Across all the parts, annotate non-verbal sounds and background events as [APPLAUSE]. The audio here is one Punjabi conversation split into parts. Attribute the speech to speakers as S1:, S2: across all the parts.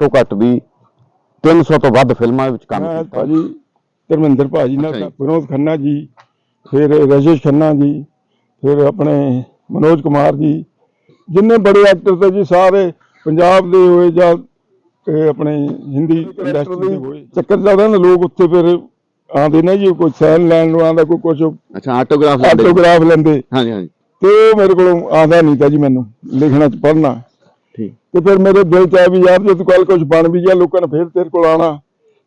S1: ਘੱਟੋ ਘੱਟ ਵੀ 300 ਤੋਂ ਵੱਧ ਫਿਲਮਾਂ ਵਿੱਚ ਕੰਮ
S2: ਮੈਂ
S1: ਕੀਤਾ।
S2: ਭਾਜੀ ਧਰਮਿੰਦਰ ਭਾਜੀ
S1: ਅੱਛਾ
S2: ਨਾਲ
S1: ਜੀ।
S2: ਵਿਨੋਦ ਖੰਨਾ ਜੀ ਫਿਰ ਰਜੇਸ਼ ਖੰਨਾ ਜੀ ਫਿਰ ਆਪਣੇ ਮਨੋਜ ਕੁਮਾਰ ਜੀ ਜਿੰਨੇ ਬੜੇ ਐਕਟਰ ਤੇ ਜੀ ਸਾਰੇ ਪੰਜਾਬ ਦੇ ਹੋਏ ਜਾਂ ਇਹ ਆਪਣੇ ਹਿੰਦੀ ਇੰਡਸਟਰੀ ਦੇ ਹੋਏ। ਚੱਕਰ ਚੱਲਦਾ ਨਾ ਲੋਕ ਉੱਥੇ ਫਿਰ ਆਉਂਦੇ ਨੇ ਜੀ ਕੋਈ ਸਾਈਨ ਲੈਣ ਨੂੰ ਆਉਂਦਾ ਕੋਈ ਕੁਝ
S1: ਅੱਛਾ ਆਟੋਗ੍ਰਾਫ
S2: ਆਟੋਗ੍ਰਾਫ ਲੈਂਦੇ।
S1: ਹਾਂਜੀ ਹਾਂਜੀ।
S2: ਤੇ ਉਹ ਮੇਰੇ ਕੋਲੋਂ ਆਉਂਦਾ ਨਹੀਂ ਤਾਂ ਜੀ ਮੈਨੂੰ ਲਿਖਣਾ ਚ ਪੜ੍ਹਨਾ।
S1: ਠੀਕ।
S2: ਤੇ ਫਿਰ ਮੇਰੇ ਦਿਲ ਚ ਆਇਆ ਵੀ ਯਾਰ ਜੇ ਤੂੰ ਕੱਲ ਕੁਝ ਬਣ ਵੀ ਗਿਆ ਲੋਕਾਂ ਨੇ ਫਿਰ ਤੇਰੇ ਕੋਲ ਆਣਾ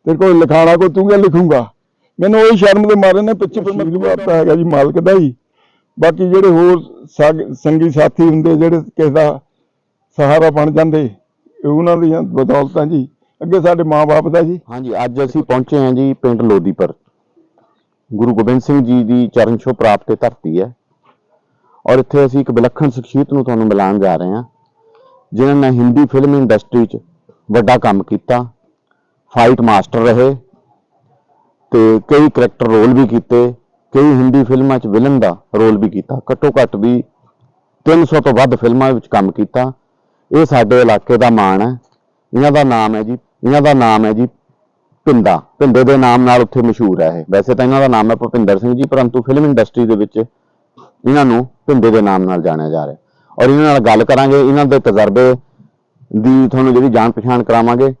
S2: ਤੇਰੇ ਕੋਲ ਲਿਖਾਣਾ ਕੋ ਤੂੰ ਕਿਆ ਲਿਖੂਗਾ? ਮੈਨੂੰ ਉਹੀ ਸ਼ਰਮ ਦੇ ਮਾਰੇ ਨੇ ਪਿੱਛੇ ਫਿਰ ਮੈਂ ਤਾਂ ਹੈਗਾ ਜੀ ਮਾਲਕ ਦਾ ਹੀ। ਬਾਕੀ ਜਿਹੜੇ ਹੋਰ ਸਾਗ- ਸਾਥੀ ਹੁੰਦੇ ਜਿਹੜੇ ਕਿਸੇ ਦਾ ਸਹਾਰਾ ਬਣ ਜਾਂਦੇ ਉਹਨਾਂ ਦੀਆਂ ਬਦੌਲਤਾਂ ਜੀ। ਅੱਗੇ ਸਾਡੇ ਮਾਪੇ ਦਾ ਜੀ।
S1: ਹਾਂਜੀ ਅੱਜ ਅਸੀਂ ਪਹੁੰਚੇ ਹਾਂ ਜੀ ਪਿੰਡ ਲੋਦੀਪੁਰ ਗੁਰੂ ਗੋਬਿੰਦ ਸਿੰਘ ਜੀ ਦੀ ਚਰਨ ਛੋਹ ਪ੍ਰਾਪਤ ਧਰਤੀ ਹੈ। ਔਰ ਇੱਥੇ ਅਸੀਂ ਇੱਕ ਵਿਲੱਖਣ ਸ਼ਖਸੀਅਤ ਨੂੰ ਤੁਹਾਨੂੰ ਮਿਲਾਉਣ ਜਾ ਰਹੇ ਹਾਂ। ਜਿਨ੍ਹਾਂ ਨੇ ਹਿੰਦੀ ਫਿਲਮ ਇੰਡਸਟਰੀ 'ਚ ਵੱਡਾ ਕੰਮ ਕੀਤਾ ਫਾਈਟ ਮਾਸਟਰ ਰਹੇ ਤੇ ਕਈ ਕਰੈਕਟਰ ਰੋਲ ਵੀ ਕੀਤੇ, ਕਈ ਹਿੰਦੀ ਫਿਲਮਾਂ 'ਚ ਵਿਲਨ ਦਾ ਰੋਲ ਵੀ ਕੀਤਾ। ਘੱਟੋ ਘੱਟ ਵੀ 300 ਤੋਂ ਵੱਧ ਫਿਲਮਾਂ ਵਿੱਚ ਕੰਮ ਕੀਤਾ। ਇਹ ਸਾਡੇ ਇਲਾਕੇ ਦਾ ਮਾਣ ਹੈ। ਇਹਨਾਂ ਦਾ ਨਾਮ ਹੈ ਜੀ, ਇਹਨਾਂ ਦਾ ਨਾਮ ਹੈ ਜੀ ਪਿੰਦਾ ਪਿੰਦੇ ਦੇ ਨਾਮ ਨਾਲ ਉੱਥੇ ਮਸ਼ਹੂਰ ਹੈ ਇਹ। ਵੈਸੇ ਤਾਂ ਇਹਨਾਂ ਦਾ ਨਾਮ ਹੈ ਭੁਪਿੰਦਰ ਸਿੰਘ ਜੀ, ਪਰੰਤੂ ਫਿਲਮ ਇੰਡਸਟਰੀ ਦੇ ਵਿੱਚ ਇਹਨਾਂ ਨੂੰ ਪਿੰਦੇ ਦੇ ਨਾਮ ਨਾਲ ਜਾਣਿਆ ਜਾ ਰਿਹਾ। ਔਰ ਇਹਨਾਂ ਨਾਲ ਗੱਲ ਕਰਾਂਗੇ, ਇਹਨਾਂ ਦੇ ਤਜਰਬੇ ਦੀ ਤੁਹਾਨੂੰ ਜਿਹੜੀ ਜਾਣ ਪਛਾਣ ਕਰਾਵਾਂਗੇ।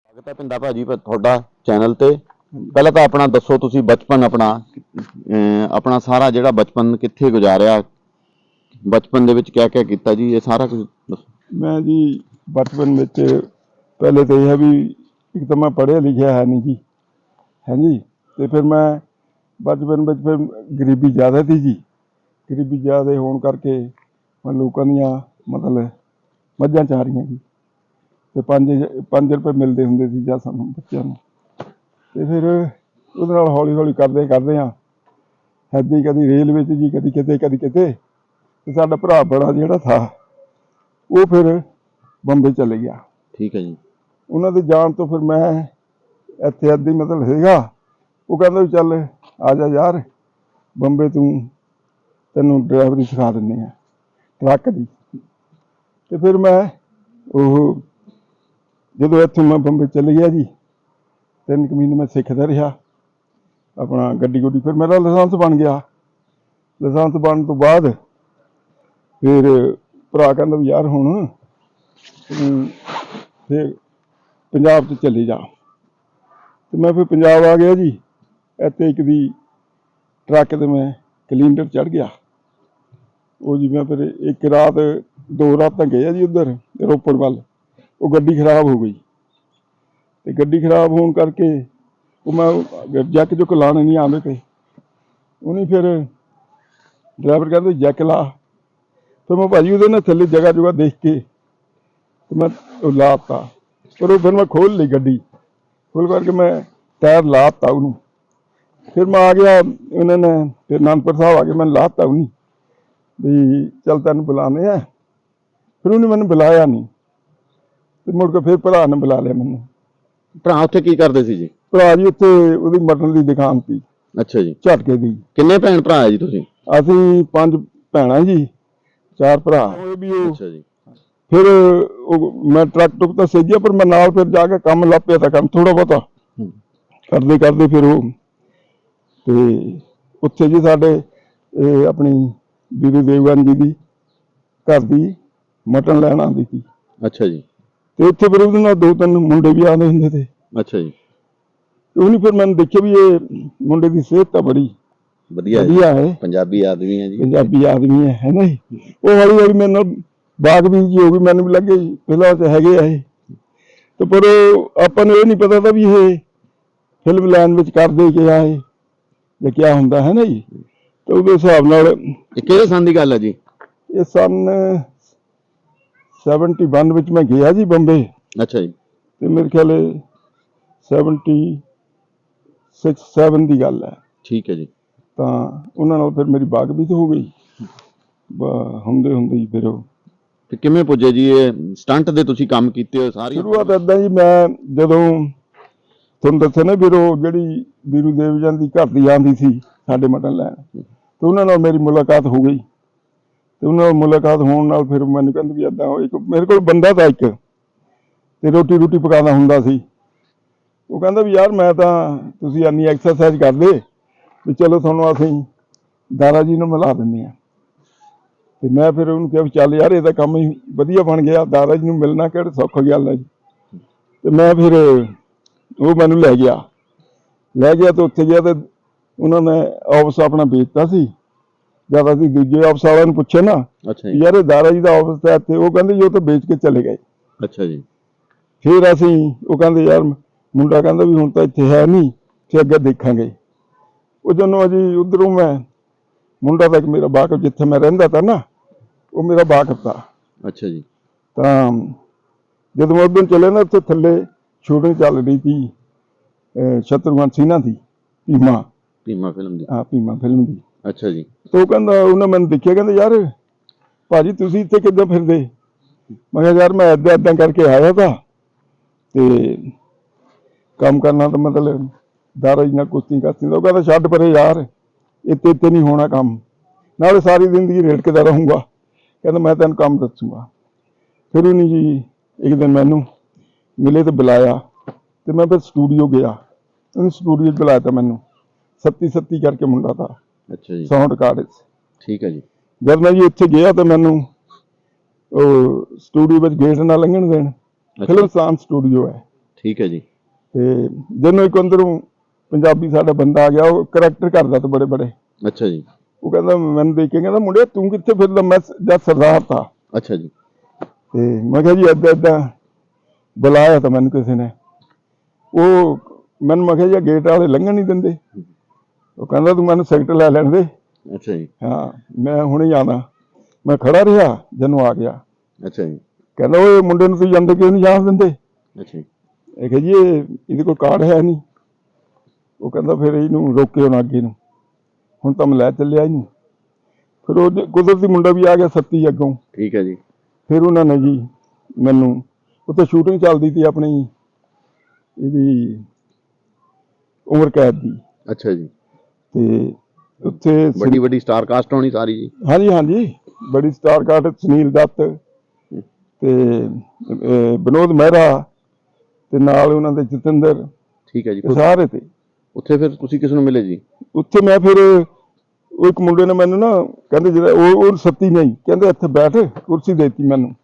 S1: ਸਵਾਗਤ ਹੈ ਪਿੰਦਾ ਭਾਜੀ ਪਰ ਤੁਹਾਡਾ ਚੈਨਲ ਤੇ। ਪਹਿਲਾਂ ਤਾਂ ਆਪਣਾ ਦੱਸੋ ਤੁਸੀਂ ਬਚਪਨ ਆਪਣਾ ਅਹ ਆਪਣਾ ਸਾਰਾ ਜਿਹੜਾ ਬਚਪਨ ਕਿੱਥੇ ਗੁਜ਼ਾਰਿਆ ਬਚਪਨ ਦੇ ਵਿੱਚ ਕਿਆ ਕਿਆ ਕੀਤਾ ਜੀ? ਇਹ ਸਾਰਾ ਕੁਝ ਦੱਸੋ।
S2: ਮੈਂ ਜੀ ਬਚਪਨ ਵਿੱਚ ਪਹਿਲੇ ਤਾਂ ਇਹ ਹੈ ਵੀ ਇੱਕ ਤਾਂ ਮੈਂ ਪੜ੍ਹਿਆ ਲਿਖਿਆ ਹੈ ਨਹੀਂ ਜੀ ਹਾਂਜੀ ਤੇ ਫਿਰ ਮੈਂ ਬਚਪਨ ਵਿੱਚ ਫਿਰ ਗਰੀਬੀ ਜ਼ਿਆਦਾ ਸੀ ਜੀ। ਗਰੀਬੀ ਜ਼ਿਆਦਾ ਹੋਣ ਕਰਕੇ ਮੈਂ ਲੋਕਾਂ ਦੀਆਂ ਮਤਲਬ ਮੱਝਾਂ ਚਾਹ ਰਹੀਆਂ ਜੀ। ਤੇ 5 5 ਰੁਪਏ ਮਿਲਦੇ ਹੁੰਦੇ ਸੀ ਜਾਂ ਸਾਨੂੰ ਬੱਚਿਆਂ ਨੂੰ। ਤੇ ਫਿਰ ਉਹਦੇ ਨਾਲ ਹੌਲੀ ਹੌਲੀ ਕਰਦੇ ਕਰਦੇ ਆ ਹੈਦੀ ਕਦੀ ਰੇਲ ਵਿੱਚ ਜੀ, ਕਦੀ ਕਿਤੇ ਕਦੀ ਕਿਤੇ। ਤੇ ਸਾਡਾ ਭਰਾ ਬੜਾ ਜਿਹੜਾ ਥਾ ਉਹ ਫਿਰ ਬੰਬੇ ਚਲੇ ਗਿਆ।
S1: ਠੀਕ ਹੈ ਜੀ।
S2: ਉਹਨਾਂ ਦੇ ਜਾਣ ਤੋਂ ਫਿਰ ਮੈਂ ਇੱਥੇ ਅੱਧੀ ਮਤਲਬ ਹੈਗਾ ਉਹ ਕਹਿੰਦਾ ਵੀ ਚੱਲ ਆ ਜਾ ਯਾਰ ਬੰਬੇ ਤੂੰ ਤੈਨੂੰ ਡਰਾਈਵਰੀ ਸਿਖਾ ਦਿੰਦੇ ਆ ਟਰੱਕ ਦੀ। ਤੇ ਫਿਰ ਮੈਂ ਉਹ ਜਦੋਂ ਇੱਥੋਂ ਮੈਂ ਬੰਬੇ ਚਲੇ ਗਿਆ ਜੀ ਤਿੰਨ ਕੁ ਮਹੀਨੇ ਮੈਂ ਸਿੱਖਦਾ ਰਿਹਾ। ਆਪਣਾ ਗੱਡੀ ਗੁੱਡੀ ਫਿਰ ਮੇਰਾ ਲਾਇਸੈਂਸ ਬਣ ਗਿਆ। ਲਾਇਸੈਂਸ ਬਣਨ ਤੋਂ ਬਾਅਦ ਫਿਰ ਭਰਾ ਕਹਿੰਦਾ ਵੀ ਯਾਰ ਹੁਣ ਫਿਰ ਪੰਜਾਬ 'ਚ ਚਲੇ ਜਾ। ਤੇ ਮੈਂ ਫਿਰ ਪੰਜਾਬ ਆ ਗਿਆ ਜੀ। ਇੱਥੇ ਇੱਕ ਦੀ ਟਰੱਕ ਤੇ ਮੈਂ ਕਲਿੰਡਰ ਚੜ ਗਿਆ। ਉਹ ਜੀ ਮੈਂ ਫਿਰ ਇੱਕ ਰਾਤ, ਦੋ ਰਾਤਾਂ ਗਏ ਆ ਜੀ ਉਧਰ ਰੋਪੜ ਵੱਲ। ਉਹ ਗੱਡੀ ਖਰਾਬ ਹੋ ਗਈ। ਤੇ ਗੱਡੀ ਖਰਾਬ ਹੋਣ ਕਰਕੇ ਉਹ ਮੈਂ ਜੈਕ ਜੋ ਲਾਣੇ ਨਹੀਂ ਆਉਂਦੇ ਤੇ ਉਹਨੇ ਫਿਰ ਡਰਾਈਵਰ ਕਹਿੰਦਾ ਜੈਕ ਲਾ। ਫਿਰ ਮੈਂ ਭਾਜੀ ਉਹਦੇ ਨਾਲ ਥੱਲੇ ਜਗ੍ਹਾ ਜਗ੍ਹਾ ਦੇਖ ਕੇ ਤੇ ਮੈਂ ਉਹ ਲਾਤਾ। ਪਰ ਉਹ ਫਿਰ ਮੈਂ ਖੋਲ ਲਈ ਗੱਡੀ। ਖੋਲ ਕਰਕੇ ਮੈਂ ਟਾਇਰ ਲਾਤਾ ਉਹਨੂੰ। ਫਿਰ ਮੈਂ ਆ ਗਿਆ ਉਹਨਾਂ ਨੇ ਫਿਰ ਅਨੰਦਪੁਰ ਸਾਹਿਬ ਆ ਕੇ ਮੈਂ ਲਾਤਾ ਉਹਨੂੰ। ਵੀ ਚੱਲ ਤੈਨੂੰ ਬੁਲਾਣੇ ਆ। ਫਿਰ ਉਹਨੇ ਮੈਨੂੰ ਬੁਲਾਇਆ ਨਹੀਂ। ਤੇ ਮੁੜ ਕੇ ਫਿਰ ਭਰਾ ਨੇ ਬੁਲਾ ਲਿਆ ਮੈਨੂੰ।
S1: ਭਰਾ ਉੱਥੇ ਕੀ ਕਰਦੇ ਸੀ ਜੀ?
S2: ਭਰਾ ਜੀ ਉੱਥੇ ਉਹਦੀ ਮਟਨ ਦੀ ਦੁਕਾਨ ਸੀ।
S1: ਅੱਛਾ ਜੀ।
S2: ਝਟਕੇ ਦੀ।
S1: ਕਿੰਨੇ ਭੈਣ ਭਰਾ ਹੈ ਜੀ ਤੁਸੀਂ?
S2: ਅਸੀਂ ਪੰਜ ਭੈਣਾਂ ਜੀ। ਚਾਰ ਭਰਾ। ਉਹ ਵੀ ਉਹ
S1: ਅੱਛਾ ਜੀ।
S2: ਫਿਰ ਉਹ ਮੈਂ ਟਰੱਕ ਟੁੱਕ ਤਾਂ ਸੇਜਿਆ ਪਰ ਮੈਂ ਨਾਲ ਫਿਰ ਜਾ ਕੇ ਕੰਮ ਲੱਗ ਪਿਆ ਤਾਂ ਕੰਮ ਥੋੜਾ ਬਹੁਤਾ। ਕਰਦੇ ਕਰਦੇ ਫਿਰ ਉਹ ਤੇ ਉੱਥੇ ਜੀ ਸਾਡੇ ਆਪਣੀ ਵੀਰੂ ਦੇਵਗਨ ਜੀ ਦੀ ਘਰ ਦੀ ਮਟਨ ਲੈਣ ਆਉਂਦੀ ਸੀ।
S1: ਅੱਛਾ ਜੀ।
S2: ਤੇ ਉੱਥੇ ਫਿਰ ਉਹਦੇ ਨਾਲ ਦੋ ਤਿੰਨ ਮੁੰਡੇ ਵੀ ਆਉਂਦੇ ਹੁੰਦੇ ਤੇ।
S1: ਅੱਛਾ ਜੀ।
S2: ਉਹਨੇ ਫਿਰ ਮੈਨੂੰ ਦੇਖਿਆ ਵੀ ਇਹ ਮੁੰਡੇ ਦੀ ਸਿਹਤ ਤਾਂ ਬੜੀ
S1: ਵਧੀਆ ਜੀ
S2: ਵਧੀਆ ਹੈ।
S1: ਪੰਜਾਬੀ ਆਦਮੀ ਹੈ ਜੀ।
S2: ਪੰਜਾਬੀ ਆਦਮੀ ਹੈ ਹੈ ਨਾ ਜੀ? ਉਹ ਹੌਲੀ ਹੌਲੀ ਮੇਰੇ ਨਾਲ ਬਾਗ ਵੀ ਜੀ ਹੋ ਗਈ ਮੈਨੂੰ ਵੀ ਲੱਗੇ ਜੀ, ਪਹਿਲਾਂ ਤੇ ਹੈਗੇ ਆ ਇਹ। ਤੇ ਪਰ ਉਹ ਆਪਾਂ ਨੂੰ ਇਹ ਨਹੀਂ ਪਤਾ ਤਾਂ ਵੀ ਇਹ ਫਿਲਮ ਲਾਈਨ ਵਿੱਚ ਕਰਦੇ ਕੀ ਆ ਇਹ ਜਾਂ ਕੀ ਹੁੰਦਾ ਹੈ ਨਾ ਜੀ? ਤੇ ਉਹਦੇ ਹਿਸਾਬ ਨਾਲ
S1: ਇਹ ਕਿਹੜੇ ਸੰਨ ਦੀ ਗੱਲ ਹੈ ਜੀ?
S2: ਇਹ ਸਨ 71 ਵਿੱਚ ਮੈਂ ਗਿਆ ਜੀ ਬੰਬੇ।
S1: ਅੱਛਾ ਜੀ।
S2: ਤੇ ਮੇਰੇ ਖਿਆਲ 76 7 ਦੀ ਗੱਲ ਹੈ।
S1: ਠੀਕ ਹੈ ਜੀ।
S2: ਤਾਂ ਉਹਨਾਂ ਨਾਲ ਫਿਰ ਮੇਰੀ ਬਾਗ ਵੀ ਤਾਂ ਹੋ ਗਈ। ਹੁੰਦੇ ਹੁੰਦੇ ਹੀ ਫਿਰ ਉਹ।
S1: ਤੇ ਕਿਵੇਂ ਪੁੱਜੇ ਜੀ ਇਹ ਸਟੰਟ ਦੇ ਤੁਸੀਂ ਕੰਮ ਕੀਤੇ ਹੋ ਸਾਰੀ
S2: ਸ਼ੁਰੂਆਤ ਏਦਾਂ ਜੀ ਮੈਂ ਜਦੋਂ ਤੁਹਾਨੂੰ ਦੱਸਿਆ ਨਾ ਵੀਰੋ ਜਿਹੜੀ ਵੀਰੂ ਦੇਵ ਜਨ ਦੀ ਘਰ ਦੀ ਆਂਦੀ ਸੀ ਸਾਡੇ ਮਟਨ ਲੈਣ ਤੇ ਉਹਨਾਂ ਨਾਲ ਮੇਰੀ ਮੁਲਾਕਾਤ ਹੋ ਗਈ। ਤੇ ਉਹਨਾਂ ਨਾਲ ਮੁਲਾਕਾਤ ਹੋਣ ਨਾਲ ਫਿਰ ਮੈਨੂੰ ਕਹਿੰਦੇ ਵੀ ਏਦਾਂ ਇੱਕ ਮੇਰੇ ਕੋਲ ਬੰਦਾ ਤਾਂ ਇੱਕ ਤੇ ਰੋਟੀ ਰੋਟੀ ਪਕਾਉਂਦਾ ਹੁੰਦਾ ਸੀ। ਉਹ ਕਹਿੰਦਾ ਵੀ ਯਾਰ ਮੈਂ ਤਾਂ ਤੁਸੀਂ ਇੰਨੀ ਐਕਸਰਸਾਈਜ਼ ਕਰਦੇ। ਵੀ ਚਲੋ ਤੁਹਾਨੂੰ ਅਸੀਂ ਦਾਰਾ ਜੀ ਨੂੰ ਮਿਲਾ ਦਿੰਦੇ ਆ ਤੇ ਮੈਂ ਫਿਰ ਉਹਨੂੰ ਕਿਹਾ ਚੱਲ ਯਾਰ ਇਹ ਤਾਂ ਕੰਮ ਹੀ ਵਧੀਆ ਬਣ ਗਿਆ ਦਾਰਾ ਜੀ ਨੂੰ ਮਿਲਣਾ ਕਿਹੜਾ ਸੌਖਾ ਗੱਲ ਹੈ ਜੀ। ਤੇ ਮੈਂ ਫਿਰ ਉਹ ਮੈਨੂੰ ਲੈ ਗਿਆ। ਲੈ ਗਿਆ ਤੇ ਉੱਥੇ ਗਿਆ ਤੇ ਉਹਨਾਂ ਨੇ ਆਫਿਸ ਆਪਣਾ ਵੇਚਤਾ ਸੀ। ਜਦ ਅਸੀਂ ਦੂਜੇ ਆਫਿਸ ਵਾਲਿਆਂ ਨੂੰ ਪੁੱਛਿਆ ਨਾ ਯਾਰ ਇਹ ਦਾਰਾ ਜੀ ਦਾ ਆਫਿਸ ਤਾਂ ਇੱਥੇ ਉਹ ਕਹਿੰਦੇ ਜੀ ਉਹ ਤਾਂ ਵੇਚ ਕੇ ਚਲੇ ਗਏ।
S1: ਅੱਛਾ ਜੀ।
S2: ਫਿਰ ਅਸੀਂ ਉਹ ਕਹਿੰਦੇ ਯਾਰ ਮੁੰਡਾ ਕਹਿੰਦਾ ਵੀ ਹੁਣ ਤਾਂ ਇੱਥੇ ਹੈ ਨਹੀਂ ਤੇ ਅੱਗੇ ਦੇਖਾਂਗੇ। ਉਹ ਜਦੋਂ ਅਜੀ ਉਧਰੋਂ ਮੈਂ ਮੁੰਡਾ ਤਾਂ ਇੱਕ ਮੇਰਾ ਬਾਕਫ ਜਿੱਥੇ ਮੈਂ ਰਹਿੰਦਾ ਤਾ ਨਾ ਉਹ ਮੇਰਾ ਬਾਕਫ ਤਾ।
S1: ਅੱਛਾ ਜੀ।
S2: ਤਾਂ ਜਦੋਂ ਮੈਂ ਉਦੋਂ ਚਲੇ ਨਾ ਉੱਥੇ ਥੱਲੇ ਸ਼ੂਟਿੰਗ ਚੱਲ ਰਹੀ ਸੀ ਸ਼ਤਰੂਘਨ ਸਿੰਘਾਂ ਦੀ ਭੀਮਾ।
S1: ਭੀਮਾ ਫਿਲਮ ਦੀ।
S2: ਆ ਭੀਮਾ ਫਿਲਮ ਦੀ।
S1: ਅੱਛਾ ਜੀ।
S2: ਤੇ ਕਹਿੰਦਾ ਉਹਨੇ ਮੈਨੂੰ ਦੇਖਿਆ ਕਹਿੰਦਾ ਯਾਰ ਭਾਜੀ ਤੁਸੀਂ ਇੱਥੇ ਕਿੱਦਾਂ ਫਿਰਦੇ? ਮੈਂ ਕਿਹਾ ਯਾਰ ਮੈਂ ਏਦਾਂ ਏਦਾਂ ਕਰਕੇ ਆਇਆ ਤਾਂ ਤੇ ਕੰਮ ਕਰਨਾ ਤਾਂ ਮਤਲਬ ਦਾਰਾ ਜੀ ਨਾਲ ਕੁਸ਼ਤੀ ਕਰਤੀ ਤਾਂ ਉਹ ਕਹਿੰਦਾ ਛੱਡ ਪਰੇ ਯਾਰ ਇੱਥੇ ਇੱਥੇ ਨਹੀਂ ਹੋਣਾ ਕੰਮ। ਨਾਲੇ ਸਾਰੀ ਜ਼ਿੰਦਗੀ ਰੇੜਕਦਾ ਰਹੂੰਗਾ। ਕਹਿੰਦਾ ਮੈਂ ਤੈਨੂੰ ਕੰਮ ਦੱਸੂਗਾ। ਫਿਰ ਉਹਨੇ ਜੀ ਇੱਕ ਦਿਨ ਮੈਨੂੰ ਮਿਲੇ ਤੇ ਬੁਲਾਇਆ ਤੇ ਮੈਂ ਫਿਰ ਸਟੂਡੀਓ ਗਿਆ। ਉਹਨੇ ਸਟੂਡੀਓ ਬੁਲਾਇਆ ਤਾਂ ਮੈਨੂੰ। ਸੱਤੀ ਸੱਤੀ ਕਰਕੇ ਮੁੰਡਾ ਤਾਂ।
S1: ਅੱਛਾ ਜੀ।
S2: ਸਾਊਂਡ ਕਾਰਡ
S1: ਠੀਕ ਹੈ ਜੀ।
S2: ਜਦ ਮੈਂ ਜੀ ਉੱਥੇ ਗਿਆ ਤਾਂ ਮੈਨੂੰ ਉਹ ਸਟੂਡੀਓ ਵਿੱਚ ਗੇਟ ਨਾਲ ਲੰਘਣ ਦੇਣ। ਫਿਲਮਸਤਾਨ ਸਟੂਡੀਓ ਹੈ।
S1: ਠੀਕ ਹੈ ਜੀ।
S2: ਤੇ ਜਦੋਂ ਇੱਕ ਅੰਦਰੋਂ ਪੰਜਾਬੀ ਸਾਡਾ ਬੰਦਾ ਆ ਗਿਆ ਉਹ ਕਰੈਕਟਰ ਕਰਦਾ ਤੇ ਬੜੇ ਬੜੇ।
S1: ਅੱਛਾ ਜੀ।
S2: ਉਹ ਕਹਿੰਦਾ ਮੈਨੂੰ ਦੇਖ ਕੇ ਕਹਿੰਦਾ ਮੁੰਡਿਆ ਤੂੰ ਕਿੱਥੇ ਫਿਰਦਾ? ਮੈਂ ਜਦ ਸਰਦਾਰ ਥਾ।
S1: ਅੱਛਾ ਜੀ।
S2: ਤੇ ਮੈਂ ਕਿਹਾ ਜੀ ਏਦਾਂ ਏਦਾਂ ਬੁਲਾਇਆ ਤਾਂ ਮੈਨੂੰ ਕਿਸੇ ਨੇ। ਉਹ ਮੈਨੂੰ ਮੈਂ ਕਿਹਾ ਜੀ ਗੇਟ ਵਾਲੇ ਲੰਘਣ ਨਹੀਂ ਦਿੰਦੇ। ਉਹ ਕਹਿੰਦਾ ਤੂੰ ਮੈਨੂੰ ਸੈਕਟਰ ਲੈ ਲੈਣ ਦੇ।
S1: ਅੱਛਾ ਜੀ।
S2: ਹਾਂ ਮੈਂ ਹੁਣੇ ਆਣਾ ਮੈਂ ਖੜਾ ਰਿਹਾ ਜਦੋਂ ਆ ਗਿਆ।
S1: ਅੱਛਾ ਜੀ।
S2: ਕਹਿੰਦਾ ਓਏ ਮੁੰਡੇ ਨੂੰ ਤੁਸੀਂ ਜਾਂਦੇ ਕਿਉਂ ਨਹੀਂ ਜਾਣ ਦਿੰਦੇ?
S1: ਅੱਛਾ ਜੀ।
S2: ਇਹ ਕਿਹਾ ਜੀ ਇਹ ਇਹਦੇ ਕੋਲ ਕਾਰਡ ਹੈ ਨਹੀਂ। ਉਹ ਕਹਿੰਦਾ ਫਿਰ ਇਹਨੂੰ ਰੋਕਿਓ ਨਾ ਅੱਗੇ ਨੂੰ। ਹੁਣ ਤਾਂ ਮੈਂ ਲੈ ਚੱਲਿਆ ਇਹਨੂੰ। ਫਿਰ ਉਹ ਕੁਦਰਤੀ ਮੁੰਡਾ ਵੀ ਆ ਗਿਆ ਸੱਤੀ ਅੱਗੋਂ।
S1: ਠੀਕ ਹੈ ਜੀ।
S2: ਫਿਰ ਉਹਨਾਂ ਨੇ ਜੀ ਮੈਨੂੰ ਉੱਥੇ ਸ਼ੂਟਿੰਗ ਚੱਲਦੀ ਸੀ ਆਪਣੀ ਇਹਦੀ ਉਮਰ ਕੈਦ ਦੀ।
S1: ਅੱਛਾ ਜੀ।
S2: ਤੇ ਉੱਥੇ
S1: ਵੱਡੀ ਵੱਡੀ ਸਟਾਰ ਕਾਸਟ ਹੋਣੀ ਸਾਰੀ ਜੀ।
S2: ਹਾਂਜੀ ਹਾਂਜੀ। ਬੜੀ ਸਟਾਰ ਕਾਰਡ ਸੁਨੀਲ ਦੱਤ ਤੇ ਵਿਨੋਦ ਮਹਿਰਾ ਤੇ ਨਾਲ ਉਹਨਾਂ ਦੇ ਜਤਿੰਦਰ
S1: ਠੀਕ ਹੈ ਜੀ।
S2: ਸਾਰੇ ਤੇ।
S1: ਉੱਥੇ ਫਿਰ ਤੁਸੀਂ ਕਿਸ ਨੂੰ ਮਿਲੇ ਜੀ?
S2: ਉੱਥੇ ਮੈਂ ਫਿਰ ਉਹ ਇੱਕ ਮੁੰਡੇ ਨੇ ਮੈਨੂੰ ਨਾ ਕਹਿੰਦੇ ਜਿਹੜਾ ਉਹ ਉਹ ਸੱਤੀ ਨਹੀਂ ਕਹਿੰਦੇ ਇੱਥੇ ਬੈਠ ਕੁਰਸੀ ਦੇਤੀ ਮੈਨੂੰ।